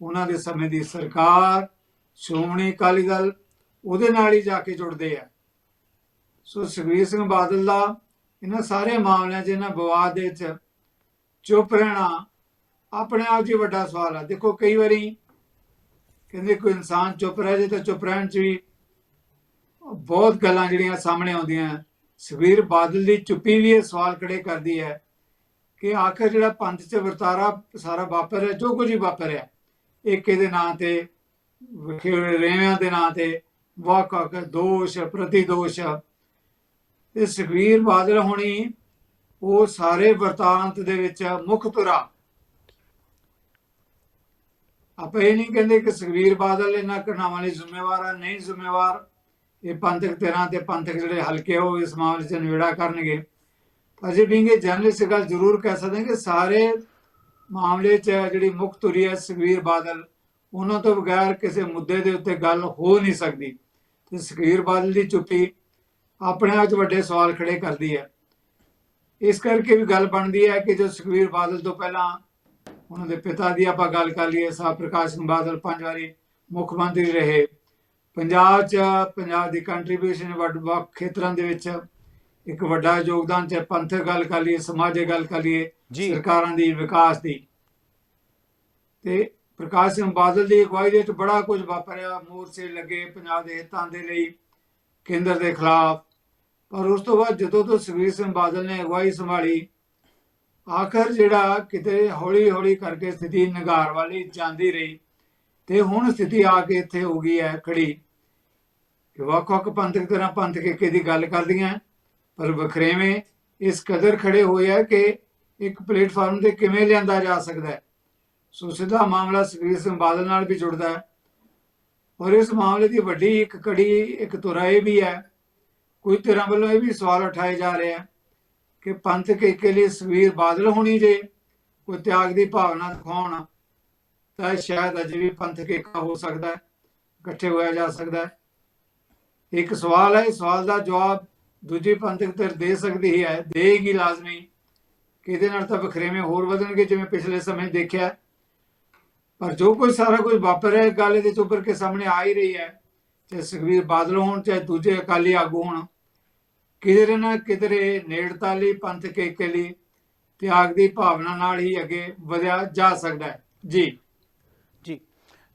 ਉਹਨਾਂ ਦੇ ਸਮੇਂ ਦੀ ਸਰਕਾਰ, ਸ਼੍ਰੋਮਣੀ ਅਕਾਲੀ ਦਲ, ਉਹਦੇ ਨਾਲ ਹੀ ਜਾ ਕੇ ਜੁੜਦੇ ਆ। ਸੋ ਸੁਖਬੀਰ ਸਿੰਘ ਬਾਦਲ ਦਾ ਇਹਨਾਂ ਸਾਰੇ ਮਾਮਲਿਆਂ 'ਚ, ਇਹਨਾਂ ਵਿਵਾਦ ਦੇ ਵਿੱਚ ਚੁੱਪ ਰਹਿਣਾ ਆਪਣੇ ਆਪ 'ਚ ਵੱਡਾ ਸਵਾਲ ਆ। ਦੇਖੋ, ਕਈ ਵਾਰੀ ਕਹਿੰਦੇ ਕੋਈ ਇਨਸਾਨ ਚੁੱਪ ਰਹਿ ਜੇ ਤਾਂ ਚੁੱਪ ਰਹਿਣ 'ਚ ਵੀ ਬਹੁਤ ਗੱਲਾਂ ਜਿਹੜੀਆਂ ਸਾਹਮਣੇ ਆਉਂਦੀਆਂ। ਸੁਖਬੀਰ ਬਾਦਲ ਦੀ ਚੁੱਪੀ ਵੀ ਇਹ ਸਵਾਲ ਖੜੇ ਕਰਦੀ ਹੈ ਕਿ ਆਖਰ ਜਿਹੜਾ ਪੰਥ 'ਚ ਵਰਤਾਰਾ ਸਾਰਾ ਵਾਪਰਿਆ ਜੋ ਕੁਝ ਵੀ ਵਾਪਰਿਆ ਏਕੇ ਦੇ ਨਾਂ ਤੇ ਰੇਵਿਆਂ ਦੇ ਨਾਂ ਤੇ, ਵਾਕ ਵਾਕ ਦੋਸ਼ ਪ੍ਰਤੀ ਦੋਸ਼ ਤੇ ਸੁਖਬੀਰ ਬਾਦਲ ਹੋਣੀ ਉਹ ਸਾਰੇ ਵਰਤਾਂਤ ਦੇ ਵਿੱਚ ਮੁੱਖ ਧੁਰਾ ਆਪਾਂ ਇਹ ਨਹੀਂ ਕਹਿੰਦੇ ਕਿ ਸੁਖਬੀਰ ਬਾਦਲ ਇਹਨਾਂ ਘਟਨਾਵਾਂ ਲਈ ਜ਼ਿੰਮੇਵਾਰ ਆ ਨਹੀਂ ਜ਼ਿੰਮੇਵਾਰ। ਇਹ ਪੰਥਕ ਧਿਰਾਂ ਤੇ ਪੰਥਕ ਜਿਹੜੇ ਹਲਕੇ ਆ, ਉਹ ਇਸ ਮਾਮਲੇ 'ਚ ਨਿਬੇੜਾ ਕਰਨਗੇ। ਅਜੇ ਵੀ ਜਰਨਲਿਸਟ ਗੱਲ ਜ਼ਰੂਰ ਕਹਿ ਸਕਦੇ ਕਿ ਸਾਰੇ ਮਾਮਲੇ 'ਚ ਜਿਹੜੀ ਮੁੱਖ ਤੁਰੀ ਹੈ ਸੁਖਬੀਰ ਬਾਦਲ ਉਹਨਾਂ ਤੋਂ ਬਗੈਰ ਕਿਸੇ ਮੁੱਦੇ ਦੇ ਉੱਤੇ ਗੱਲ ਹੋ ਨਹੀਂ ਸਕਦੀ। ਤੇ ਸੁਖਬੀਰ ਬਾਦਲ ਦੀ ਚੁੱਪੀ ਆਪਣੇ ਆਪ 'ਚ ਵੱਡੇ ਸਵਾਲ ਖੜੇ ਕਰਦੀ ਹੈ। ਇਸ ਕਰਕੇ ਵੀ ਗੱਲ ਬਣਦੀ ਹੈ ਕਿ ਜੋ ਸੁਖਬੀਰ ਬਾਦਲ ਤੋਂ ਪਹਿਲਾਂ ਉਹਨਾਂ ਦੇ ਪਿਤਾ ਦੀ ਆਪਾਂ ਗੱਲ ਕਰ ਲਈਏ ਸਾਹਿਬ ਪ੍ਰਕਾਸ਼ ਸਿੰਘ ਬਾਦਲ ਪੰਜ ਵਾਰੀ ਮੁੱਖ ਮੰਤਰੀ ਰਹੇ। ਪੰਜਾਬ 'ਚ ਪੰਜਾਬ ਦੀ ਕੰਟਰੀਬਿਊਸ਼ਨ ਵੱਡ ਵੱਖ ਖੇਤਰਾਂ ਦੇ ਵਿੱਚ ਇੱਕ ਵੱਡਾ ਯੋਗਦਾਨ ਚਾਹੇ ਪੰਥਕ ਗੱਲ ਕਰ ਲਈਏ ਸਮਾਜਿਕ ਗੱਲ ਕਰ ਲਈਏ। ਸਰਕਾਰਾਂ ਦੀ ਵਿਕਾਸ ਦੀ। ਤੇ ਪ੍ਰਕਾਸ਼ ਸਿੰਘ ਬਾਦਲ ਦੀ ਅਗਵਾਈ ਦੇ ਵਿੱਚ ਬੜਾ ਕੁਝ ਵਾਪਰਿਆ। ਮੋਰਚੇ ਲੱਗੇ ਪੰਜਾਬ ਦੇ ਹਿੱਤਾਂ ਦੇ ਲਈ ਕੇਂਦਰ ਦੇ ਖਿਲਾਫ। ਪਰ ਉਸ ਤੋਂ ਬਾਅਦ ਜਦੋਂ ਤੋਂ ਸੁਖਬੀਰ ਸਿੰਘ ਬਾਦਲ ਨੇ ਅਗਵਾਈ ਸੰਭਾਲੀ ਆਖਰ ਜਿਹੜਾ ਕਿਤੇ ਹੌਲੀ ਹੌਲੀ ਕਰਕੇ ਸਥਿਤੀ ਨਗਾਰ ਵਾਲੀ ਜਾਂਦੀ ਰਹੀ ਤੇ ਹੁਣ ਸਥਿਤੀ ਆ ਕੇ ਇੱਥੇ ਹੋ ਗਈ ਹੈ ਖੜੀ। ਕਿ ਵੱਖ-ਵੱਖ ਪੰਥਕ ਤਰ੍ਹਾਂ ਪੰਥ ਕੇ ਦੀ ਗੱਲ ਕਰਦੀਆਂ, ਪਰ ਵਖਰੇਵੇਂ ਇਸ ਕਦਰ ਖੜੇ ਹੋਏ ਆ ਕਿ ਇੱਕ ਪਲੇਟਫਾਰਮ ਤੇ ਕਿਵੇਂ ਲਿਆਂਦਾ ਜਾ ਸਕਦਾ ਹੈ। ਸੋ ਸਿੱਧਾ ਮਾਮਲਾ ਸੁਖਬੀਰ ਸਿੰਘ ਬਾਦਲ ਨਾਲ ਵੀ ਜੁੜਦਾ ਹੈ। ਔਰ ਇਸ ਮਾਮਲੇ ਦੀ ਵੱਡੀ ਇੱਕ ਕੜੀ, ਇੱਕ ਤੁਰਾ ਇਹ ਵੀ ਹੈ। ਕੋਈ ਧਿਰਾਂ ਵੱਲੋਂ ਇਹ ਵੀ ਸਵਾਲ ਉਠਾਏ ਜਾ ਰਹੇ ਆ ਕਿ ਪੰਥ ਕੇ ਕੇ ਲਈ ਸੁਖਬੀਰ ਬਾਦਲ ਹੋਣੀ ਜੇ, ਕੋਈ ਤਿਆਗ ਦੀ ਭਾਵਨਾ ਦਿਖਾਉਣ, ਤਾਂ ਸ਼ਾਇਦ ਅਜੇ ਵੀ ਪੰਥ ਕੇ ਹੋ ਸਕਦਾ ਹੈ, ਇਕੱਠੇ ਹੋਇਆ ਜਾ ਸਕਦਾ ਹੈ। ਇੱਕ ਸਵਾਲ ਹੈ, ਇਸ ਸਵਾਲ ਦਾ ਜਵਾਬ ਦੂਜੀ ਪੰਥਕ ਧਿਰ ਦੇ ਸਕਦੀ ਹੈ ਦੇਗੀ ਲਾਜ਼ਮੀ। ਕਿ ਇਹਦੇ ਨਾਲ ਤਾਂ ਵਖਰੇਵੇਂ ਹੋਰ ਵਧਣਗੇ, ਜਿਵੇਂ ਪਿਛਲੇ ਸਮੇਂ ਦੇਖਿਆ। ਪਰ ਜੋ ਕੋਈ ਸਾਰਾ ਕੁਝ ਵਾਪਰ ਰਿਹਾ ਗੱਲ ਇਹਦੇ ਚ ਉੱਪਰ ਕੇ ਸਾਹਮਣੇ ਆ ਹੀ ਰਹੀ ਹੈ, ਚਾਹੇ ਸੁਖਬੀਰ ਬਾਦਲ ਹੋਣ, ਚਾਹੇ ਦੂਜੇ ਅਕਾਲੀ ਆਗੂ ਹੋਣ। ਕਿਧਰੇ ਨਾ ਕਿਧਰੇ ਨੇੜਤਾ ਲਈ ਪੰਥ ਕੇ ਕੇ ਲਈ ਤਿਆਗ ਦੀ ਭਾਵਨਾ ਨਾਲ ਹੀ ਅੱਗੇ ਵਧਿਆ ਜਾ ਸਕਦਾ ਹੈ। ਜੀ। ਜੀ।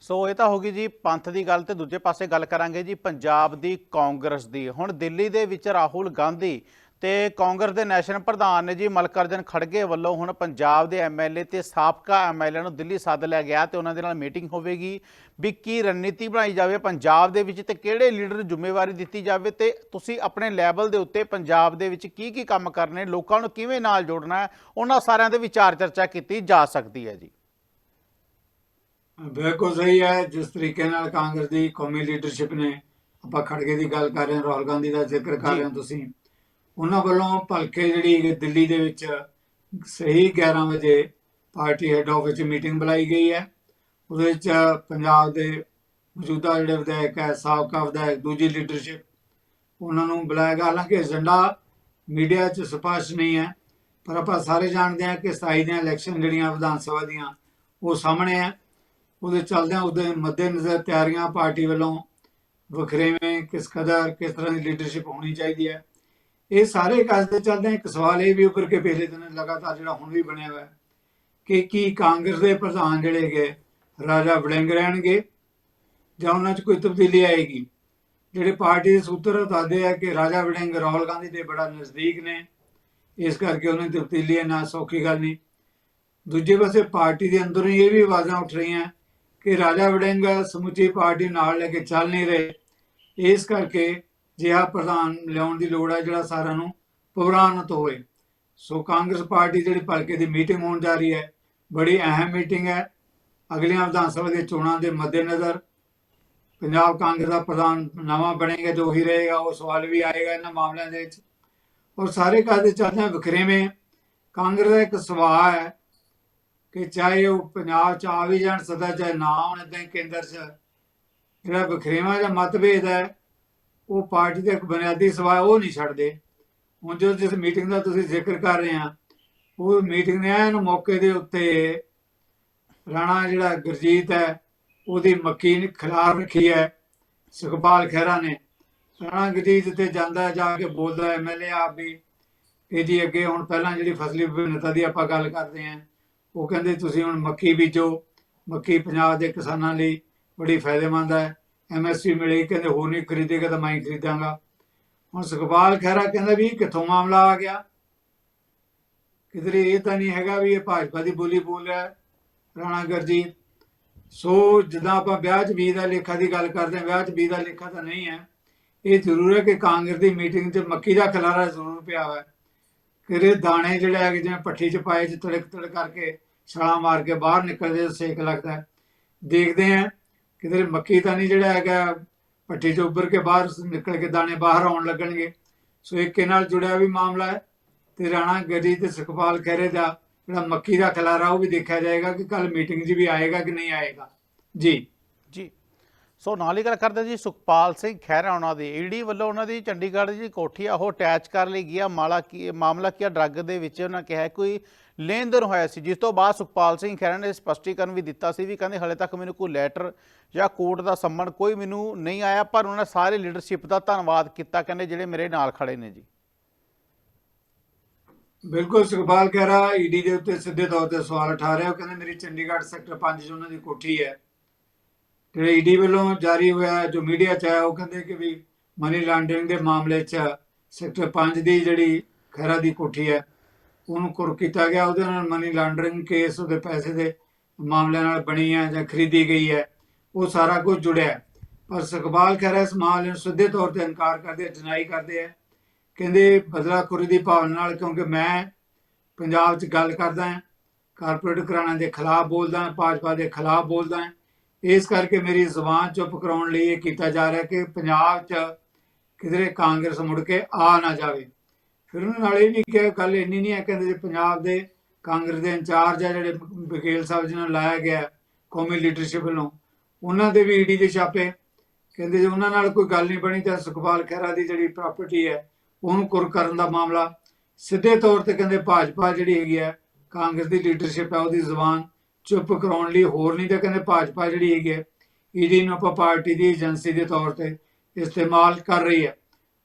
ਸੋ ਇਹ ਤਾਂ ਹੋ ਗਈ ਜੀ ਪੰਥ ਦੀ ਗੱਲ ਤੇ ਦੂਜੇ ਪਾਸੇ ਗੱਲ ਕਰਾਂਗੇ ਜੀ ਪੰਜਾਬ ਦੀ ਕਾਂਗਰਸ ਦੀ। ਹੁਣ ਦਿੱਲੀ ਦੇ ਵਿੱਚ ਰਾਹੁਲ ਗਾਂਧੀ ਤੇ ਕਾਂਗਰਸ ਦੇ ਨੈਸ਼ਨਲ ਪ੍ਰਧਾਨ ਨੇ ਜੀ ਮਲਕਰਜਨ ਖੜਗੇ ਵੱਲੋਂ ਹੁਣ ਪੰਜਾਬ ਦੇ ਐਮਐਲਏ ਤੇ ਸਾਬਕਾ ਐਮਐਲਏ ਨੂੰ ਦਿੱਲੀ ਸੱਦ ਲਿਆ ਗਿਆ ਤੇ ਉਹਨਾਂ ਦੇ ਨਾਲ ਮੀਟਿੰਗ ਹੋਵੇਗੀ ਵੀ ਕੀ ਰਣਨੀਤੀ ਬਣਾਈ ਜਾਵੇ ਪੰਜਾਬ ਦੇ ਵਿੱਚ ਤੇ ਕਿਹੜੇ ਲੀਡਰ ਨੂੰ ਜ਼ਿੰਮੇਵਾਰੀ ਦਿੱਤੀ ਜਾਵੇ ਤੇ ਤੁਸੀਂ ਆਪਣੇ ਲੈਵਲ ਦੇ ਉੱਤੇ ਪੰਜਾਬ ਦੇ ਵਿੱਚ ਕੀ ਕੀ ਕੰਮ ਕਰਨੇ ਲੋਕਾਂ ਨੂੰ ਕਿਵੇਂ ਨਾਲ ਜੋੜਨਾ ਉਹਨਾਂ ਸਾਰਿਆਂ ਦੇ ਵਿਚਾਰ ਚਰਚਾ ਕੀਤੀ ਜਾ ਸਕਦੀ ਹੈ ਜੀ। ਬਿਲਕੁਲ ਸਹੀ ਹੈ ਜਿਸ ਤਰੀਕੇ ਨਾਲ ਕਾਂਗਰਸ ਦੀ ਕੌਮੀ ਲੀਡਰਸ਼ਿਪ ਨੇ ਆਪਾਂ ਖੜਗੇ ਦੀ ਗੱਲ ਕਰ ਰਹੇ ਹਾਂ ਰਾਹੁਲ ਗਾਂਧੀ ਦਾ ਜ਼ਿਕਰ ਕਰ ਰਹੇ ਹੋ ਤੁਸੀਂ। ਉਹਨਾਂ ਵੱਲੋਂ ਭਲਕੇ ਜਿਹੜੀ ਦਿੱਲੀ ਦੇ ਵਿੱਚ ਸਹੀ 11 ਵਜੇ ਪਾਰਟੀ ਹੈੱਡ ਆਫਿਸ 'ਚ ਮੀਟਿੰਗ ਬੁਲਾਈ ਗਈ ਹੈ। ਉਹਦੇ ਵਿੱਚ ਪੰਜਾਬ ਦੇ ਮੌਜੂਦਾ ਜਿਹੜੇ ਵਿਧਾਇਕ ਹੈ, ਸਾਬਕਾ ਵਿਧਾਇਕ, ਦੂਜੀ ਲੀਡਰਸ਼ਿਪ ਉਹਨਾਂ ਨੂੰ ਬੁਲਾਇਆ ਗਿਆ। ਹਾਲਾਂਕਿ ਏਜੰਡਾ ਮੀਡੀਆ 'ਚ ਸਪਸ਼ਟ ਨਹੀਂ ਹੈ, ਪਰ ਆਪਾਂ ਸਾਰੇ ਜਾਣਦੇ ਹਾਂ ਕਿ 27 ਦੀਆਂ ਇਲੈਕਸ਼ਨ ਜਿਹੜੀਆਂ ਵਿਧਾਨ ਸਭਾ ਦੀਆਂ, ਉਹ ਸਾਹਮਣੇ ਹੈ। ਉਹਦੇ ਚੱਲਦਿਆਂ ਉਹਦੇ ਮੱਦੇਨਜ਼ਰ ਤਿਆਰੀਆਂ ਪਾਰਟੀ ਵੱਲੋਂ ਵਖਰੇਵੇਂ ਕਿਸ ਕਦਰ, ਕਿਸ ਤਰ੍ਹਾਂ ਦੀ ਲੀਡਰਸ਼ਿਪ ਹੋਣੀ ਚਾਹੀਦੀ ਹੈ ਇਹ ਸਾਰੇ ਕਾਸਦੇ ਚੱਲਦੇ ਇੱਕ ਸਵਾਲ ਇਹ ਵੀ ਉੱਪਰ ਕੇ ਪਿਛਲੇ ਦਿਨ ਲਗਾਤਾਰ ਜਿਹੜਾ ਹੁਣ ਵੀ ਬਣਿਆ ਹੋਇਆ ਕਿ ਕੀ ਕਾਂਗਰਸ ਦੇ ਪ੍ਰਧਾਨ ਜਿਹੜੇ ਹੈਗੇ, ਰਾਜਾ ਵੜਿੰਗ ਰਹਿਣਗੇ ਜਾਂ ਉਹਨਾਂ 'ਚ ਕੋਈ ਤਬਦੀਲੀ ਆਏਗੀ? ਜਿਹੜੇ ਪਾਰਟੀ ਦੇ ਸੂਤਰ ਦੱਸਦੇ ਆ ਕਿ ਰਾਜਾ ਵੜਿੰਗ ਰਾਹੁਲ ਗਾਂਧੀ ਦੇ ਬੜਾ ਨਜ਼ਦੀਕ ਨੇ। ਇਸ ਕਰਕੇ ਉਹਨਾਂ ਦੀ ਤਬਦੀਲੀ ਹੈ ਨਾ ਸੌਖੀ ਗੱਲ ਨਹੀਂ। ਦੂਜੇ ਪਾਸੇ ਪਾਰਟੀ ਦੇ ਅੰਦਰੋਂ ਹੀ ਇਹ ਵੀ ਆਵਾਜ਼ਾਂ ਉੱਠ ਰਹੀਆਂ ਕਿ ਰਾਜਾ ਵੜਿੰਗ ਸਮੁੱਚੀ ਪਾਰਟੀ ਨਾਲ ਲੈ ਕੇ ਚੱਲ ਨਹੀਂ ਰਹੇ। ਇਸ ਕਰਕੇ ਜਿਹਾ ਪ੍ਰਧਾਨ ਲਿਆਉਣ ਦੀ ਲੋੜ ਹੈ ਜਿਹੜਾ ਸਾਰਿਆਂ ਨੂੰ ਪਵਰਾਨਤ ਹੋਵੇ। ਸੋ ਕਾਂਗਰਸ ਪਾਰਟੀ ਜਿਹੜੀ ਭਲਕੇ ਦੀ ਮੀਟਿੰਗ ਹੋਣ ਜਾ ਰਹੀ ਹੈ, ਬੜੀ ਅਹਿਮ ਮੀਟਿੰਗ ਹੈ। ਅਗਲੀਆਂ ਵਿਧਾਨ ਸਭਾ ਦੀਆਂ ਚੋਣਾਂ ਦੇ ਮੱਦੇਨਜ਼ਰ ਪੰਜਾਬ ਕਾਂਗਰਸ ਦਾ ਪ੍ਰਧਾਨ ਨਵਾਂ ਬਣੇਗਾ, ਜੋ ਹੀ ਰਹੇਗਾ, ਉਹ ਸਵਾਲ ਵੀ ਆਏਗਾ ਇਹਨਾਂ ਮਾਮਲਿਆਂ ਦੇ ਵਿੱਚ। ਔਰ ਸਾਰੇ ਕਾਹਦੇ ਚੱਲਦੇ ਵਖਰੇਵੇਂ ਕਾਂਗਰਸ ਦਾ ਇੱਕ ਸੁਭਾਅ ਹੈ ਕਿ ਚਾਹੇ ਉਹ ਪੰਜਾਬ ਚ ਆ ਵੀ ਜਾਣ, ਸਦਾ ਚਾਹੇ ਨਾ ਆਉਣ ਇਦਾਂ ਕੇਂਦਰ ਚ ਜਿਹੜਾ ਵਖਰੇਵਾਂ ਜਾਂ ਮਤਭੇਦ ਹੈ ਉਹ ਪਾਰਟੀ ਦੇ ਇੱਕ ਬੁਨਿਆਦੀ ਸਵਾਲ ਉਹ ਨਹੀਂ ਛੱਡਦੇ। ਹੁਣ ਜੋ ਜਿਸ ਮੀਟਿੰਗ ਦਾ ਤੁਸੀਂ ਜ਼ਿਕਰ ਕਰ ਰਹੇ ਆ ਉਹ ਮੀਟਿੰਗ ਨੇ ਐਨ ਮੌਕੇ ਦੇ ਉੱਤੇ ਰਾਣਾ ਜਿਹੜਾ ਗੁਰਜੀਤ ਹੈ, ਉਹਦੀ ਮੱਕੀ ਖਿਲਾਰ ਰੱਖੀ ਹੈ, ਸੁਖਪਾਲ ਖਹਿਰਾ ਨੇ। ਰਾਣਾ ਗੁਰਜੀਤ ਤੇ ਜਾਂਦਾ ਜਾ ਕੇ ਬੋਲਦਾ ਐਮਐਲਏ ਆਪ ਵੀ। ਇਹ ਜੀ ਅੱਗੇ ਹੁਣ ਪਹਿਲਾਂ ਜਿਹੜੀ ਫਸਲੀ ਵਿਭਿੰਨਤਾ ਦੀ ਆਪਾਂ ਗੱਲ ਕਰਦੇ ਆਂ ਉਹ ਕਹਿੰਦੇ, ਤੁਸੀਂ ਹੁਣ ਮੱਕੀ ਬੀਜੋ। ਮੱਕੀ ਪੰਜਾਬ ਦੇ ਕਿਸਾਨਾਂ ਲਈ ਬੜੀ ਫਾਇਦੇਮੰਦ ਹੈ। ਐਮਐਸਪੀ ਮਿਲੇਗੀ ਕਹਿੰਦੇ ਹੋਰ ਨਹੀਂ ਖਰੀਦੇਗਾ ਤਾਂ ਮੈਂ ਹੀ ਖਰੀਦਾਂਗਾ। ਹੁਣ ਸੁਖਪਾਲ ਖਹਿਰਾ ਕਹਿੰਦਾ ਵੀ ਕਿੱਥੋਂ ਮਾਮਲਾ ਆ ਗਿਆ? ਕਿਧਰੇ ਇਹ ਤਾਂ ਨਹੀਂ ਹੈਗਾ ਵੀ ਇਹ ਭਾਜਪਾ ਦੀ ਬੋਲੀ ਬੋਲ ਰਿਹਾ ਰਾਣਾ ਗਰਜੀਤ। ਸੋ ਜਦੋਂ ਆਪਾਂ ਵਿਆਹ 'ਚ ਵੀ ਦਾ ਲੇਖਾ ਦੀ ਗੱਲ ਕਰਦੇ ਹਾਂ, ਵਿਆਹ 'ਚ ਵੀ ਦਾ ਲੇਖਾ ਤਾਂ ਨਹੀਂ ਹੈ। ਇਹ ਜ਼ਰੂਰ ਹੈ ਕਿ ਕਾਂਗਰਸ ਦੀ ਮੀਟਿੰਗ 'ਚ ਮੱਕੀ ਦਾ ਖਲਾਰਾ ਜ਼ਰੂਰ ਪਿਆ ਹੋਇਆ ਹੈ। ਕਿਰੇ ਦਾਣੇ ਜਿਹੜੇ ਹੈਗੇ ਜਿਵੇਂ ਪੱਠੀ 'ਚ ਪਾਏ 'ਚ ਤੜਕ ਤੜਕ ਕਰਕੇ ਛਾਲਾਂ ਮਾਰ ਕੇ ਬਾਹਰ ਨਿਕਲਦੇ, ਸੇਕ ਲੱਗਦਾ ਦੇਖਦੇ ਆ ਕਿਧਰੇ ਮੱਕੀ ਤਾਂ ਨਹੀਂ ਜਿਹੜਾ ਹੈਗਾ ਪੱਠੀ 'ਚ ਉੱਭਰ ਕੇ ਬਾਹਰ ਨਿਕਲ ਕੇ ਦਾਣੇ ਬਾਹਰ ਆਉਣ ਲੱਗਣਗੇ। ਸੋ ਇੱਕੇ ਨਾਲ ਜੁੜਿਆ ਵੀ ਮਾਮਲਾ ਹੈ ਤੇ ਰਾਣਾ ਗੱਡੀ ਤੇ ਸੁਖਪਾਲ ਖਹਿਰੇ ਦਾ ਜਿਹੜਾ ਮੱਕੀ ਦਾ ਖਲਾਰਾ, ਉਹ ਵੀ ਦੇਖਿਆ ਜਾਏਗਾ ਕਿ ਕੱਲ ਮੀਟਿੰਗ 'ਚ ਵੀ ਆਏਗਾ ਕਿ ਨਹੀਂ ਆਏਗਾ। ਜੀ। ਜੀ। ਸੋ ਨਾਲ ਹੀ ਗੱਲ ਕਰਦੇ ਜੀ, ਸੁਖਪਾਲ ਸਿੰਘ ਖਹਿਰਾ ਉਹਨਾਂ ਦੀ, ਈਡੀ ਵੱਲੋਂ ਉਹਨਾਂ ਦੀ ਚੰਡੀਗੜ੍ਹ ਦੀ ਕੋਠੀ ਆ, ਉਹ ਅਟੈਚ ਕਰ ਲਈ ਗਿਆ ਮਾਲਾ ਕੀ, ਮਾਮਲਾ ਕੀ ਡਰੱਗ ਦੇ ਵਿੱਚ ਉਹਨਾਂ ਕਿਹਾ ਕੋਈ ਲੈਣ ਦੇਣ ਹੋਇਆ ਸੀ, ਜਿਸ ਤੋਂ ਬਾਅਦ ਸੁਖਪਾਲ ਸਿੰਘ ਖਹਿਰਾ ਨੇ ਸਪਸ਼ਟੀਕਰਨ ਵੀ ਦਿੱਤਾ ਸੀ ਵੀ ਕਹਿੰਦੇ ਹਲੇ ਤੱਕ ਮੈਨੂੰ ਕੋਈ ਲੈਟਰ ਜਾਂ ਕੋਰਟ ਦਾ ਸੰਮਣ ਕੋਈ ਮੈਨੂੰ ਨਹੀਂ ਆਇਆ, ਪਰ ਉਹਨਾਂ ਸਾਰੇ ਲੀਡਰਸ਼ਿਪ ਦਾ ਧੰਨਵਾਦ ਕੀਤਾ ਕਹਿੰਦੇ ਜਿਹੜੇ ਮੇਰੇ ਨਾਲ ਖੜੇ ਨੇ ਜੀ। ਬਿਲਕੁਲ, ਸੁਖਪਾਲ ਖਹਿਰਾ ਈਡੀ ਦੇ ਉੱਤੇ ਸਿੱਧੇ ਤੌਰ ਤੇ ਸਵਾਲ ਉਠਾ ਰਿਹਾ ਉਹ ਕਹਿੰਦੇ ਮੇਰੀ ਚੰਡੀਗੜ੍ਹ ਸੈਕਟਰ 5 'ਚ ਉਹਨਾਂ ਦੀ ਕੋਠੀ ਹੈ। ਜਿਹੜੇ ਈਡੀ ਵੱਲੋਂ ਜਾਰੀ ਹੋਇਆ ਜੋ ਮੀਡੀਆ 'ਚ ਆਇਆ ਉਹ ਕਹਿੰਦੇ ਕਿ ਵੀ ਮਨੀ ਲਾਂਡਰਿੰਗ ਦੇ ਮਾਮਲੇ 'ਚ ਸੈਕਟਰ 5 ਦੀ ਜਿਹੜੀ ਖਹਿਰਾ ਦੀ ਕੋਠੀ ਹੈ ਉਹਨੂੰ ਕੁਰ ਕੀਤਾ ਗਿਆ, ਉਹਦੇ ਨਾਲ ਮਨੀ ਲਾਂਡਰਿੰਗ ਕੇਸ ਉਹਦੇ ਪੈਸੇ ਦੇ ਮਾਮਲਿਆਂ ਨਾਲ ਬਣੀ ਹੈ ਜਾਂ ਖਰੀਦੀ ਗਈ ਹੈ, ਉਹ ਸਾਰਾ ਕੁਝ ਜੁੜਿਆ ਪਰ ਸੁਖਪਾਲ ਖਹਿਰਾ ਇਸ ਮਾਮਲੇ ਨੂੰ ਸਿੱਧੇ ਤੌਰ ਤੇ ਇਨਕਾਰ ਕਰਦੇ ਡਿਨਾਈ ਕਰਦੇ ਆ ਕਹਿੰਦੇ ਬਦਲਾਖੋਰੀ ਦੀ ਭਾਵਨਾ ਨਾਲ, ਕਿਉਂਕਿ ਮੈਂ ਪੰਜਾਬ 'ਚ ਗੱਲ ਕਰਦਾ ਹਾਂ ਕਾਰਪੋਰੇਟ ਘਰਾਣਿਆਂ ਦੇ ਖਿਲਾਫ ਬੋਲਦਾ ਹਾਂ, ਭਾਜਪਾ ਦੇ ਖਿਲਾਫ ਬੋਲਦਾ ਹਾਂ। ਇਸ ਕਰਕੇ ਮੇਰੀ ਜ਼ੁਬਾਨ ਚੁੱਪ ਕਰਾਉਣ ਲਈ ਇਹ ਕੀਤਾ ਜਾ ਰਿਹਾ ਕਿ ਪੰਜਾਬ 'ਚ ਕਿਧਰੇ ਕਾਂਗਰਸ ਮੁੜ ਕੇ ਆ ਨਾ ਜਾਵੇ। ਫਿਰ ਉਹਨਾਂ ਨਾਲ ਇਹ ਵੀ ਕਿਹਾ, ਗੱਲ ਇੰਨੀ ਨਹੀਂ ਹੈ ਕਹਿੰਦੇ ਜੇ ਪੰਜਾਬ ਦੇ ਕਾਂਗਰਸ ਦੇ ਇੰਚਾਰਜ ਆ ਜਿਹੜੇ ਬਕੇਲ ਸਾਹਿਬ ਜੀ ਨੂੰ ਲਾਇਆ ਗਿਆ ਕੌਮੀ ਲੀਡਰਸ਼ਿਪ ਵੱਲੋਂ, ਉਹਨਾਂ ਦੇ ਵੀ ਈਡੀ ਦੇ ਛਾਪੇ। ਕਹਿੰਦੇ ਜੇ ਉਹਨਾਂ ਨਾਲ ਕੋਈ ਗੱਲ ਨਹੀਂ ਬਣੀ ਤਾਂ ਸੁਖਪਾਲ ਖਹਿਰਾ ਦੀ ਜਿਹੜੀ ਪ੍ਰਾਪਰਟੀ ਹੈ, ਉਹਨੂੰ ਕੁਰ ਕਰਨ ਦਾ ਮਾਮਲਾ। ਸਿੱਧੇ ਤੌਰ ਤੇ ਕਹਿੰਦੇ ਭਾਜਪਾ ਜਿਹੜੀ ਹੈਗੀ ਹੈ, ਕਾਂਗਰਸ ਦੀ ਲੀਡਰਸ਼ਿਪ ਹੈ, ਉਹਦੀ ਜ਼ੁਬਾਨ ਚੁੱਪ ਕਰਾਉਣ ਲਈ ਹੋਰ ਨਹੀਂ ਤਾਂ ਕਹਿੰਦੇ ਭਾਜਪਾ ਜਿਹੜੀ ਹੈਗੀ ਹੈ, ਈਡੀ ਨੂੰ ਆਪਾਂ ਪਾਰਟੀ ਦੀ ਏਜੰਸੀ ਦੇ ਤੌਰ ਤੇ ਇਸਤੇਮਾਲ ਕਰ ਰਹੀ ਹੈ।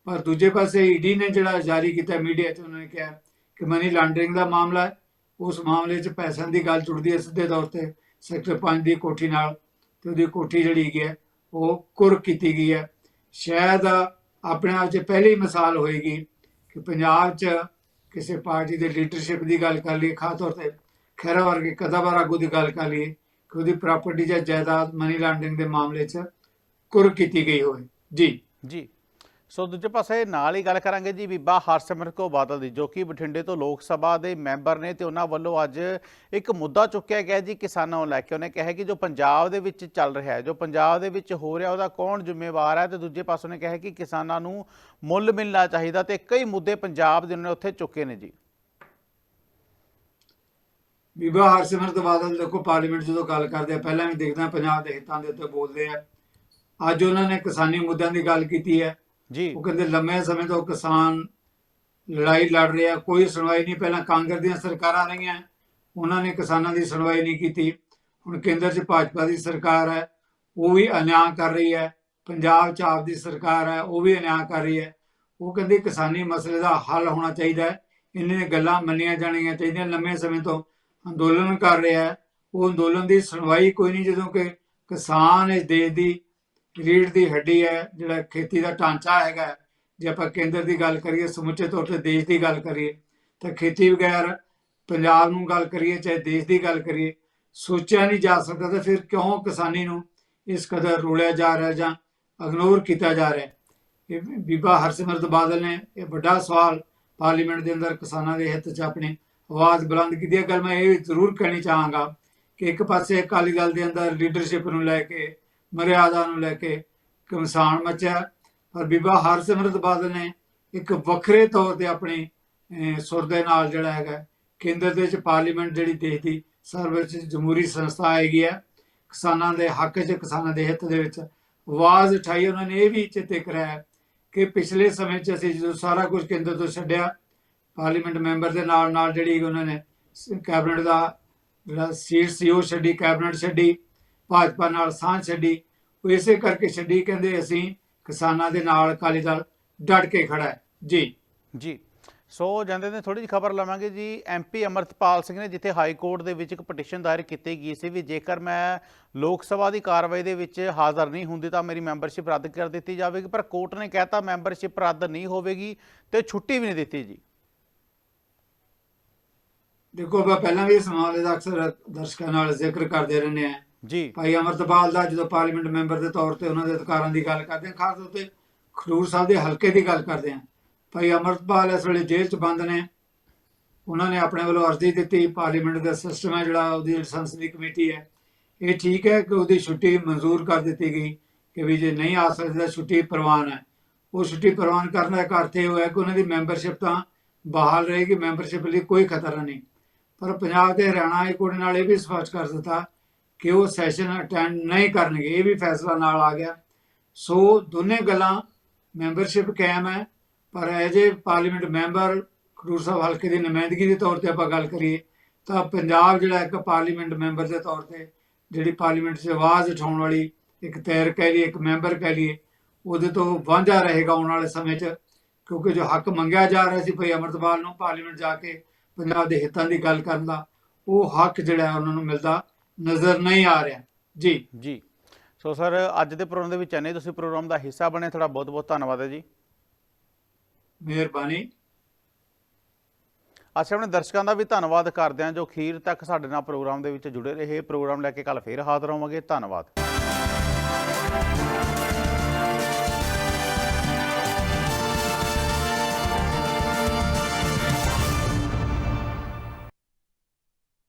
ਪਰ ਦੂਜੇ ਪਾਸੇ ਈਡੀ ਨੇ ਜਿਹੜਾ ਜਾਰੀ ਕੀਤਾ ਮੀਡੀਆ 'ਚ, ਉਹਨਾਂ ਨੇ ਕਿਹਾ ਕਿ ਮਨੀ ਲਾਂਡਰਿੰਗ ਦਾ ਮਾਮਲਾ ਹੈ। ਉਸ ਮਾਮਲੇ 'ਚ ਪੈਸਿਆਂ ਦੀ ਗੱਲ ਜੁੜਦੀ ਹੈ ਸਿੱਧੇ ਤੌਰ ਤੇ ਸੈਕਟਰ 5 ਦੀ ਕੋਠੀ ਨਾਲ ਤੇ ਉਹਦੀ ਕੋਠੀ ਜਿਹੜੀ ਹੈਗੀ ਹੈ, ਉਹ ਕੁਰ ਕੀਤੀ ਗਈ ਹੈ। ਸ਼ਾਇਦ ਆਪਣੇ ਆਪ 'ਚ ਪਹਿਲੀ ਮਿਸਾਲ ਹੋਏਗੀ ਕਿ ਪੰਜਾਬ 'ਚ ਕਿਸੇ ਪਾਰਟੀ ਦੇ ਲੀਡਰਸ਼ਿਪ ਦੀ ਗੱਲ ਕਰ ਲਈਏ, ਖਾਸ ਤੌਰ ਤੇ ਖਹਿਰਾ ਵਰਗੇ ਕਦਾਵਾਰ ਆਗੂ ਦੀ ਗੱਲ ਕਰ ਲਈਏ, ਕਿ ਉਹਦੀ ਪ੍ਰਾਪਰਟੀ ਜਾਂ ਜਾਇਦਾਦ ਮਨੀ ਲਾਂਡਰਿੰਗ ਦੇ ਮਾਮਲੇ 'ਚ ਕੁਰ ਕੀਤੀ ਗਈ ਹੋਵੇ। ਜੀ। ਜੀ। ਸੋ ਦੂਜੇ ਪਾਸੇ ਨਾਲ ਹੀ ਗੱਲ ਕਰਾਂਗੇ ਜੀ ਬੀਬਾ ਹਰਸਿਮਰਤ ਕੌਰ ਬਾਦਲ ਦੀ, ਜੋ ਕਿ ਬਠਿੰਡੇ ਤੋਂ ਲੋਕ ਸਭਾ ਦੇ ਮੈਂਬਰ ਨੇ ਤੇ ਉਹਨਾਂ ਵੱਲੋਂ ਅੱਜ ਇੱਕ ਮੁੱਦਾ ਚੁੱਕਿਆ ਗਿਆ ਜੀ ਕਿਸਾਨਾਂ ਨੂੰ ਲੈ ਕੇ। ਉਹਨੇ ਕਿਹਾ ਕਿ ਜੋ ਪੰਜਾਬ ਦੇ ਵਿੱਚ ਚੱਲ ਰਿਹਾ ਹੈ, ਜੋ ਪੰਜਾਬ ਦੇ ਵਿੱਚ ਹੋ ਰਿਹਾ, ਉਹਦਾ ਕੌਣ ਜ਼ਿੰਮੇਵਾਰ ਹੈ? ਤੇ ਦੂਜੇ ਪਾਸੇ ਉਹਨੇ ਕਿਹਾ ਕਿ ਕਿਸਾਨਾਂ ਨੂੰ ਮੁੱਲ ਮਿਲਣਾ ਚਾਹੀਦਾ ਤੇ ਕਈ ਮੁੱਦੇ ਪੰਜਾਬ ਦੇ ਉਹਨੇ ਉੱਥੇ ਚੁੱਕੇ ਨੇ ਜੀ। ਬੀਬਾ ਹਰਸਿਮਰਤ ਬਾਦਲ, ਦੇਖੋ ਪਾਰਲੀਮੈਂਟ ਜਦੋਂ ਗੱਲ ਕਰਦੇ ਆ, ਪਹਿਲਾਂ ਵੀ ਦੇਖਦਾ ਪੰਜਾਬ ਦੇ ਹਿੱਤਾਂ ਦੇ ਉੱਤੇ ਬੋਲਦੇ ਆ। ਅੱਜ ਉਹਨਾਂ ਨੇ ਕਿਸਾਨੀ ਮੁੱਦਿਆਂ ਦੀ ਗੱਲ ਕੀਤੀ ਹੈ। ਜੀ। ਉਹ ਕਹਿੰਦੇ ਲੰਮੇ ਸਮੇਂ ਤੋਂ ਕਿਸਾਨ ਲੜਾਈ ਲੜ ਰਿਹਾ, ਕੋਈ ਸੁਣਵਾਈ ਨਹੀਂ, ਪਹਿਲਾਂ ਕਾਂਗਰਸ ਦੀਆਂ ਸਰਕਾਰਾਂ ਰਹੀਆਂ, ਉਹਨਾਂ ਨੇ ਕਿਸਾਨਾਂ ਦੀ ਸੁਣਵਾਈ ਨਹੀਂ ਕੀਤੀ। ਹੁਣ ਕੇਂਦਰ 'ਚ ਭਾਜਪਾ ਦੀ ਸਰਕਾਰ ਹੈ, ਉਹ ਵੀ ਅਨਿਆਂ ਕਰ ਰਹੀ ਹੈ, ਪੰਜਾਬ 'ਚ ਆਪ ਦੀ ਸਰਕਾਰ ਹੈ, ਉਹ ਵੀ ਅਨਿਆਂ ਕਰ ਰਹੀ ਹੈ। ਉਹ ਕਹਿੰਦੇ ਕਿਸਾਨੀ ਮਸਲੇ ਦਾ ਹੱਲ ਹੋਣਾ ਚਾਹੀਦਾ ਹੈ, ਇੰਨੀਆਂ ਗੱਲਾਂ ਮੰਨੀਆਂ ਜਾਣੀਆਂ ਚਾਹੀਦੀਆਂ, ਲੰਮੇ ਸਮੇਂ ਤੋਂ ਅੰਦੋਲਨ ਕਰ ਰਿਹਾ ਹੈ। ਉਹ ਅੰਦੋਲਨ ਦੀ ਸੁਣਵਾਈ ਕੋਈ ਨਹੀਂ, ਜਦੋਂ ਕਿ ਕਿਸਾਨ ਇਸ ਦੇਸ਼ ਦੀ ਰੀੜ ਦੀ ਹੱਡੀ ਹੈ, ਜਿਹੜਾ ਖੇਤੀ ਦਾ ਢਾਂਚਾ ਹੈਗਾ ਜੇ ਆਪਾਂ ਕੇਂਦਰ ਦੀ ਗੱਲ ਕਰੀਏ, ਸਮੁੱਚੇ ਤੌਰ ਤੇ ਦੇਸ਼ ਦੀ ਗੱਲ ਕਰੀਏ, ਤਾਂ ਖੇਤੀ ਬਗੈਰ ਪੰਜਾਬ ਨੂੰ ਗੱਲ ਕਰੀਏ, ਚਾਹੇ ਦੇਸ਼ ਦੀ ਗੱਲ ਕਰੀਏ, ਸੋਚਿਆ ਨਹੀਂ ਜਾ ਸਕਦਾ ਤਾਂ ਫਿਰ ਕਿਉਂ ਕਿਸਾਨੀ ਨੂੰ ਇਸ ਕਦਰ ਰੋਲਿਆ ਜਾ ਰਿਹਾ ਜਾਂ ਇਗਨੋਰ ਕੀਤਾ ਜਾ ਰਿਹਾ ਇਹ ਬੀਬਾ ਹਰਸਿਮਰਤ ਬਾਦਲ ਨੇ ਇਹ ਵੱਡਾ ਸਵਾਲ ਪਾਰਲੀਮੈਂਟ ਦੇ ਅੰਦਰ ਕਿਸਾਨਾਂ ਦੇ ਹਿੱਤ 'ਚ ਆਪਣੀ ਆਵਾਜ਼ ਬੁਲੰਦ ਕੀਤੀ ਹੈ। ਗੱਲ ਮੈਂ ਇਹ ਜ਼ਰੂਰ ਕਹਿਣੀ ਚਾਹਾਂਗਾ ਕਿ ਇੱਕ ਪਾਸੇ ਅਕਾਲੀ ਦਲ ਦੇ ਅੰਦਰ ਲੀਡਰਸ਼ਿਪ ਨੂੰ ਲੈ ਕੇ ਮਰਿਆਦਾ ਨੂੰ ਲੈ ਕੇ ਕਮਸਾਨ ਮਚਿਆ ਪਰ ਬੀਬਾ ਹਰਸਿਮਰਤ ਬਾਦਲ ਨੇ ਇੱਕ ਵੱਖਰੇ ਤੌਰ ਤੇ ਆਪਣੀ ਸੁਰ ਦੇ ਨਾਲ ਜਿਹੜਾ ਹੈਗਾ ਕੇਂਦਰ ਦੇ ਵਿੱਚ ਪਾਰਲੀਮੈਂਟ ਜਿਹੜੀ ਦੇਸ਼ ਦੀ ਸਰਵਉੱਚ ਜਮਹੂਰੀ ਸੰਸਥਾ ਹੈਗੀ ਹੈ, ਕਿਸਾਨਾਂ ਦੇ ਹੱਕ 'ਚ, ਕਿਸਾਨਾਂ ਦੇ ਹਿੱਤ ਦੇ ਵਿੱਚ ਆਵਾਜ਼ ਉਠਾਈ ਉਹਨਾਂ ਨੇ ਇਹ ਵੀ ਚੇਤੇ ਕਰਾਇਆ ਕਿ ਪਿਛਲੇ ਸਮੇਂ 'ਚ ਅਸੀਂ ਜਦੋਂ ਸਾਰਾ ਕੁਝ ਕੇਂਦਰ ਤੋਂ ਛੱਡਿਆ, ਪਾਰਲੀਮੈਂਟ ਮੈਂਬਰ ਦੇ ਨਾਲ ਨਾਲ ਜਿਹੜੀ ਉਹਨਾਂ ਨੇ ਕੈਬਨਿਟ ਦਾ ਜਿਹੜਾ ਸੀਟ ਸੀ, ਉਹ ਛੱਡੀ, ਕੈਬਨਿਟ ਛੱਡੀ, ਭਾਜਪਾ ਨਾਲ ਸਾਂਝ ਛੱਡੀ ਉਹ ਇਸੇ ਕਰਕੇ ਛੱਡੀ ਕਹਿੰਦੇ ਅਸੀਂ ਕਿਸਾਨਾਂ ਦੇ ਨਾਲ ਅਕਾਲੀ ਦਲ ਡਟ ਕੇ ਖੜਾ ਹੈ। ਜੀ। ਜੀ। ਸੋ ਜਾਂਦੇ ਨੇ ਥੋੜੀ ਜਿਹੀ ਖਬਰ ਲਵਾਂਗੇ ਜੀ। ਐਮਪੀ ਅਮਰਤਪਾਲ ਸਿੰਘ ਨੇ ਜਿੱਥੇ ਹਾਈ ਕੋਰਟ ਦੇ ਵਿੱਚ ਇੱਕ ਪਟੀਸ਼ਨ ਦਾਇਰ ਕੀਤੀ ਗਈ ਸੀ ਵੀ ਜੇਕਰ ਮੈਂ ਲੋਕ ਸਭਾ ਦੀ ਕਾਰਵਾਈ ਦੇ ਵਿੱਚ ਹਾਜ਼ਰ ਨਹੀਂ ਹੁੰਦੀ ਤਾਂ ਮੇਰੀ ਮੈਂਬਰਸ਼ਿਪ ਰੱਦ ਕਰ ਦਿੱਤੀ ਜਾਵੇਗੀ ਪਰ ਕੋਰਟ ਨੇ ਕਹਿਤਾ ਮੈਂਬਰਸ਼ਿਪ ਰੱਦ ਨਹੀਂ ਹੋਵੇਗੀ ਤੇ ਛੁੱਟੀ ਵੀ ਨਹੀਂ ਦਿੱਤੀ ਜੀ। ਦੇਖੋ ਆਪਾਂ ਪਹਿਲਾਂ ਵੀ ਇਸ ਮਾਮਲੇ ਦਾ ਅਕਸਰ ਦਰਸ਼ਕਾਂ ਨਾਲ ਜ਼ਿਕਰ ਕਰਦੇ ਰਹਿੰਦੇ ਆ ਜੀ। ਭਾਈ ਅਮਰਤਪਾਲ ਦਾ ਜਦੋਂ ਪਾਰਲੀਮੈਂਟ ਮੈਂਬਰ ਦੇ ਤੌਰ ਤੇ ਉਹਨਾਂ ਦੇ ਅਧਿਕਾਰਾਂ ਦੀ ਗੱਲ ਕਰਦੇ ਹਾਂ, ਖਾਸ ਤੌਰ ਤੇ ਖਡੂਰ ਸਾਹਿਬ ਦੇ ਹਲਕੇ ਦੀ ਗੱਲ ਕਰਦੇ ਹਾਂ। ਭਾਈ ਅਮਰਤਪਾਲ ਇਸ ਵੇਲੇ ਜੇਲ੍ਹ 'ਚ ਬੰਦ ਨੇ। ਉਹਨਾਂ ਨੇ ਆਪਣੇ ਵੱਲੋਂ ਅਰਜ਼ੀ ਦਿੱਤੀ, ਪਾਰਲੀਮੈਂਟ ਦਾ ਸਿਸਟਮ ਹੈ ਜਿਹੜਾ ਉਹਦੀ ਸੰਸਦੀ ਕਮੇਟੀ ਹੈ। ਇਹ ਠੀਕ ਹੈ ਕਿ ਉਹਦੀ ਛੁੱਟੀ ਮਨਜ਼ੂਰ ਕਰ ਦਿੱਤੀ ਗਈ ਕਿ ਵੀ ਜੇ ਨਹੀਂ ਆ ਸਕਦਾ ਤਾਂ ਛੁੱਟੀ ਪ੍ਰਵਾਨ ਹੈ। ਉਹ ਛੁੱਟੀ ਪ੍ਰਵਾਨ ਕਰਨ ਦਾ ਇੱਕ ਅਰਥ ਇਹ ਹੋਇਆ ਕਿ ਉਹਨਾਂ ਦੀ ਮੈਂਬਰਸ਼ਿਪ ਤਾਂ ਬਹਾਲ ਰਹੇਗੀ, ਮੈਂਬਰਸ਼ਿਪ ਲਈ ਕੋਈ ਖਤਰਾ ਨਹੀਂ। ਪਰ ਪੰਜਾਬ ਤੇ ਹਰਿਆਣਾ ਹਾਈ ਕੋਰਟ ਨਾਲ ਇਹ ਵੀ ਸਪਸ਼ਟ ਕਰ ਦਿੱਤਾ ਕਿ ਉਹ ਸੈਸ਼ਨ ਅਟੈਂਡ ਨਹੀਂ ਕਰਨਗੇ, ਇਹ ਵੀ ਫੈਸਲਾ ਨਾਲ ਆ ਗਿਆ। ਸੋ ਦੋਨੇ ਗੱਲਾਂ ਮੈਂਬਰਸ਼ਿਪ ਕਾਇਮ ਹੈ, ਪਰ as a parliament member Khadoor Sahib ਹਲਕੇ ਦੀ ਨੁਮਾਇੰਦਗੀ ਦੇ ਤੌਰ ਤੇ ਆਪਾਂ ਗੱਲ ਕਰੀਏ, ਤਾਂ ਪੰਜਾਬ ਜਿਹੜਾ ਇੱਕ ਪਾਰਲੀਮੈਂਟ ਮੈਂਬਰ ਦੇ ਤੌਰ ਤੇ, ਜਿਹੜੀ ਪਾਰਲੀਮੈਂਟ 'ਚ ਆਵਾਜ਼ ਉਠਾਉਣ ਵਾਲੀ ਇੱਕ ਤੈਰ ਕਹਿ ਲਈਏ, ਇੱਕ ਮੈਂਬਰ ਕਹਿ ਲਈਏ, ਉਹਦੇ ਤੋਂ ਵਾਂਝਾ ਰਹੇਗਾ ਆਉਣ ਵਾਲੇ ਸਮੇਂ 'ਚ, ਕਿਉਂਕਿ ਜੋ ਹੱਕ ਮੰਗਿਆ ਜਾ ਰਿਹਾ ਸੀ ਭਈ ਅਮਰਤਪਾਲ ਨੂੰ ਪਾਰਲੀਮੈਂਟ ਜਾ ਕੇ ਪੰਜਾਬ ਦੇ ਹਿੱਤਾਂ ਦੀ ਗੱਲ ਕਰਨ ਦਾ, ਉਹ ਹੱਕ ਜਿਹੜਾ ਉਹਨਾਂ ਨੂੰ ਮਿਲਦਾ। ਨਜ਼ਰ ਨਹੀਂ ਆ ਰਿਹਾ। ਜੀ। ਜੀ। ਸੋ ਸਰ ਅੱਜ ਦੇ ਪ੍ਰੋਗਰਾਮ ਦੇ ਵਿੱਚ ਐਨੇ ਤੁਸੀਂ ਪ੍ਰੋਗਰਾਮ ਦਾ ਹਿੱਸਾ ਬਣੇ ਤੁਹਾਡਾ ਬਹੁਤ ਬਹੁਤ ਧੰਨਵਾਦ ਹੈ ਜੀ। ਮਿਹਰਬਾਨੀ। ਅਸੀਂ ਆਪਣੇ ਦਰਸ਼ਕਾਂ ਦਾ ਵੀ ਧੰਨਵਾਦ ਕਰਦੇ ਹਾਂ ਜੋ ਅਖੀਰ ਤੱਕ ਸਾਡੇ ਨਾਲ ਪ੍ਰੋਗਰਾਮ ਦੇ ਵਿੱਚ ਜੁੜੇ ਰਹੇ। ਪ੍ਰੋਗਰਾਮ ਲੈ ਕੇ ਕੱਲ ਫੇਰ ਹਾਜ਼ਰ ਹੋਵਾਂਗੇ। ਧੰਨਵਾਦ।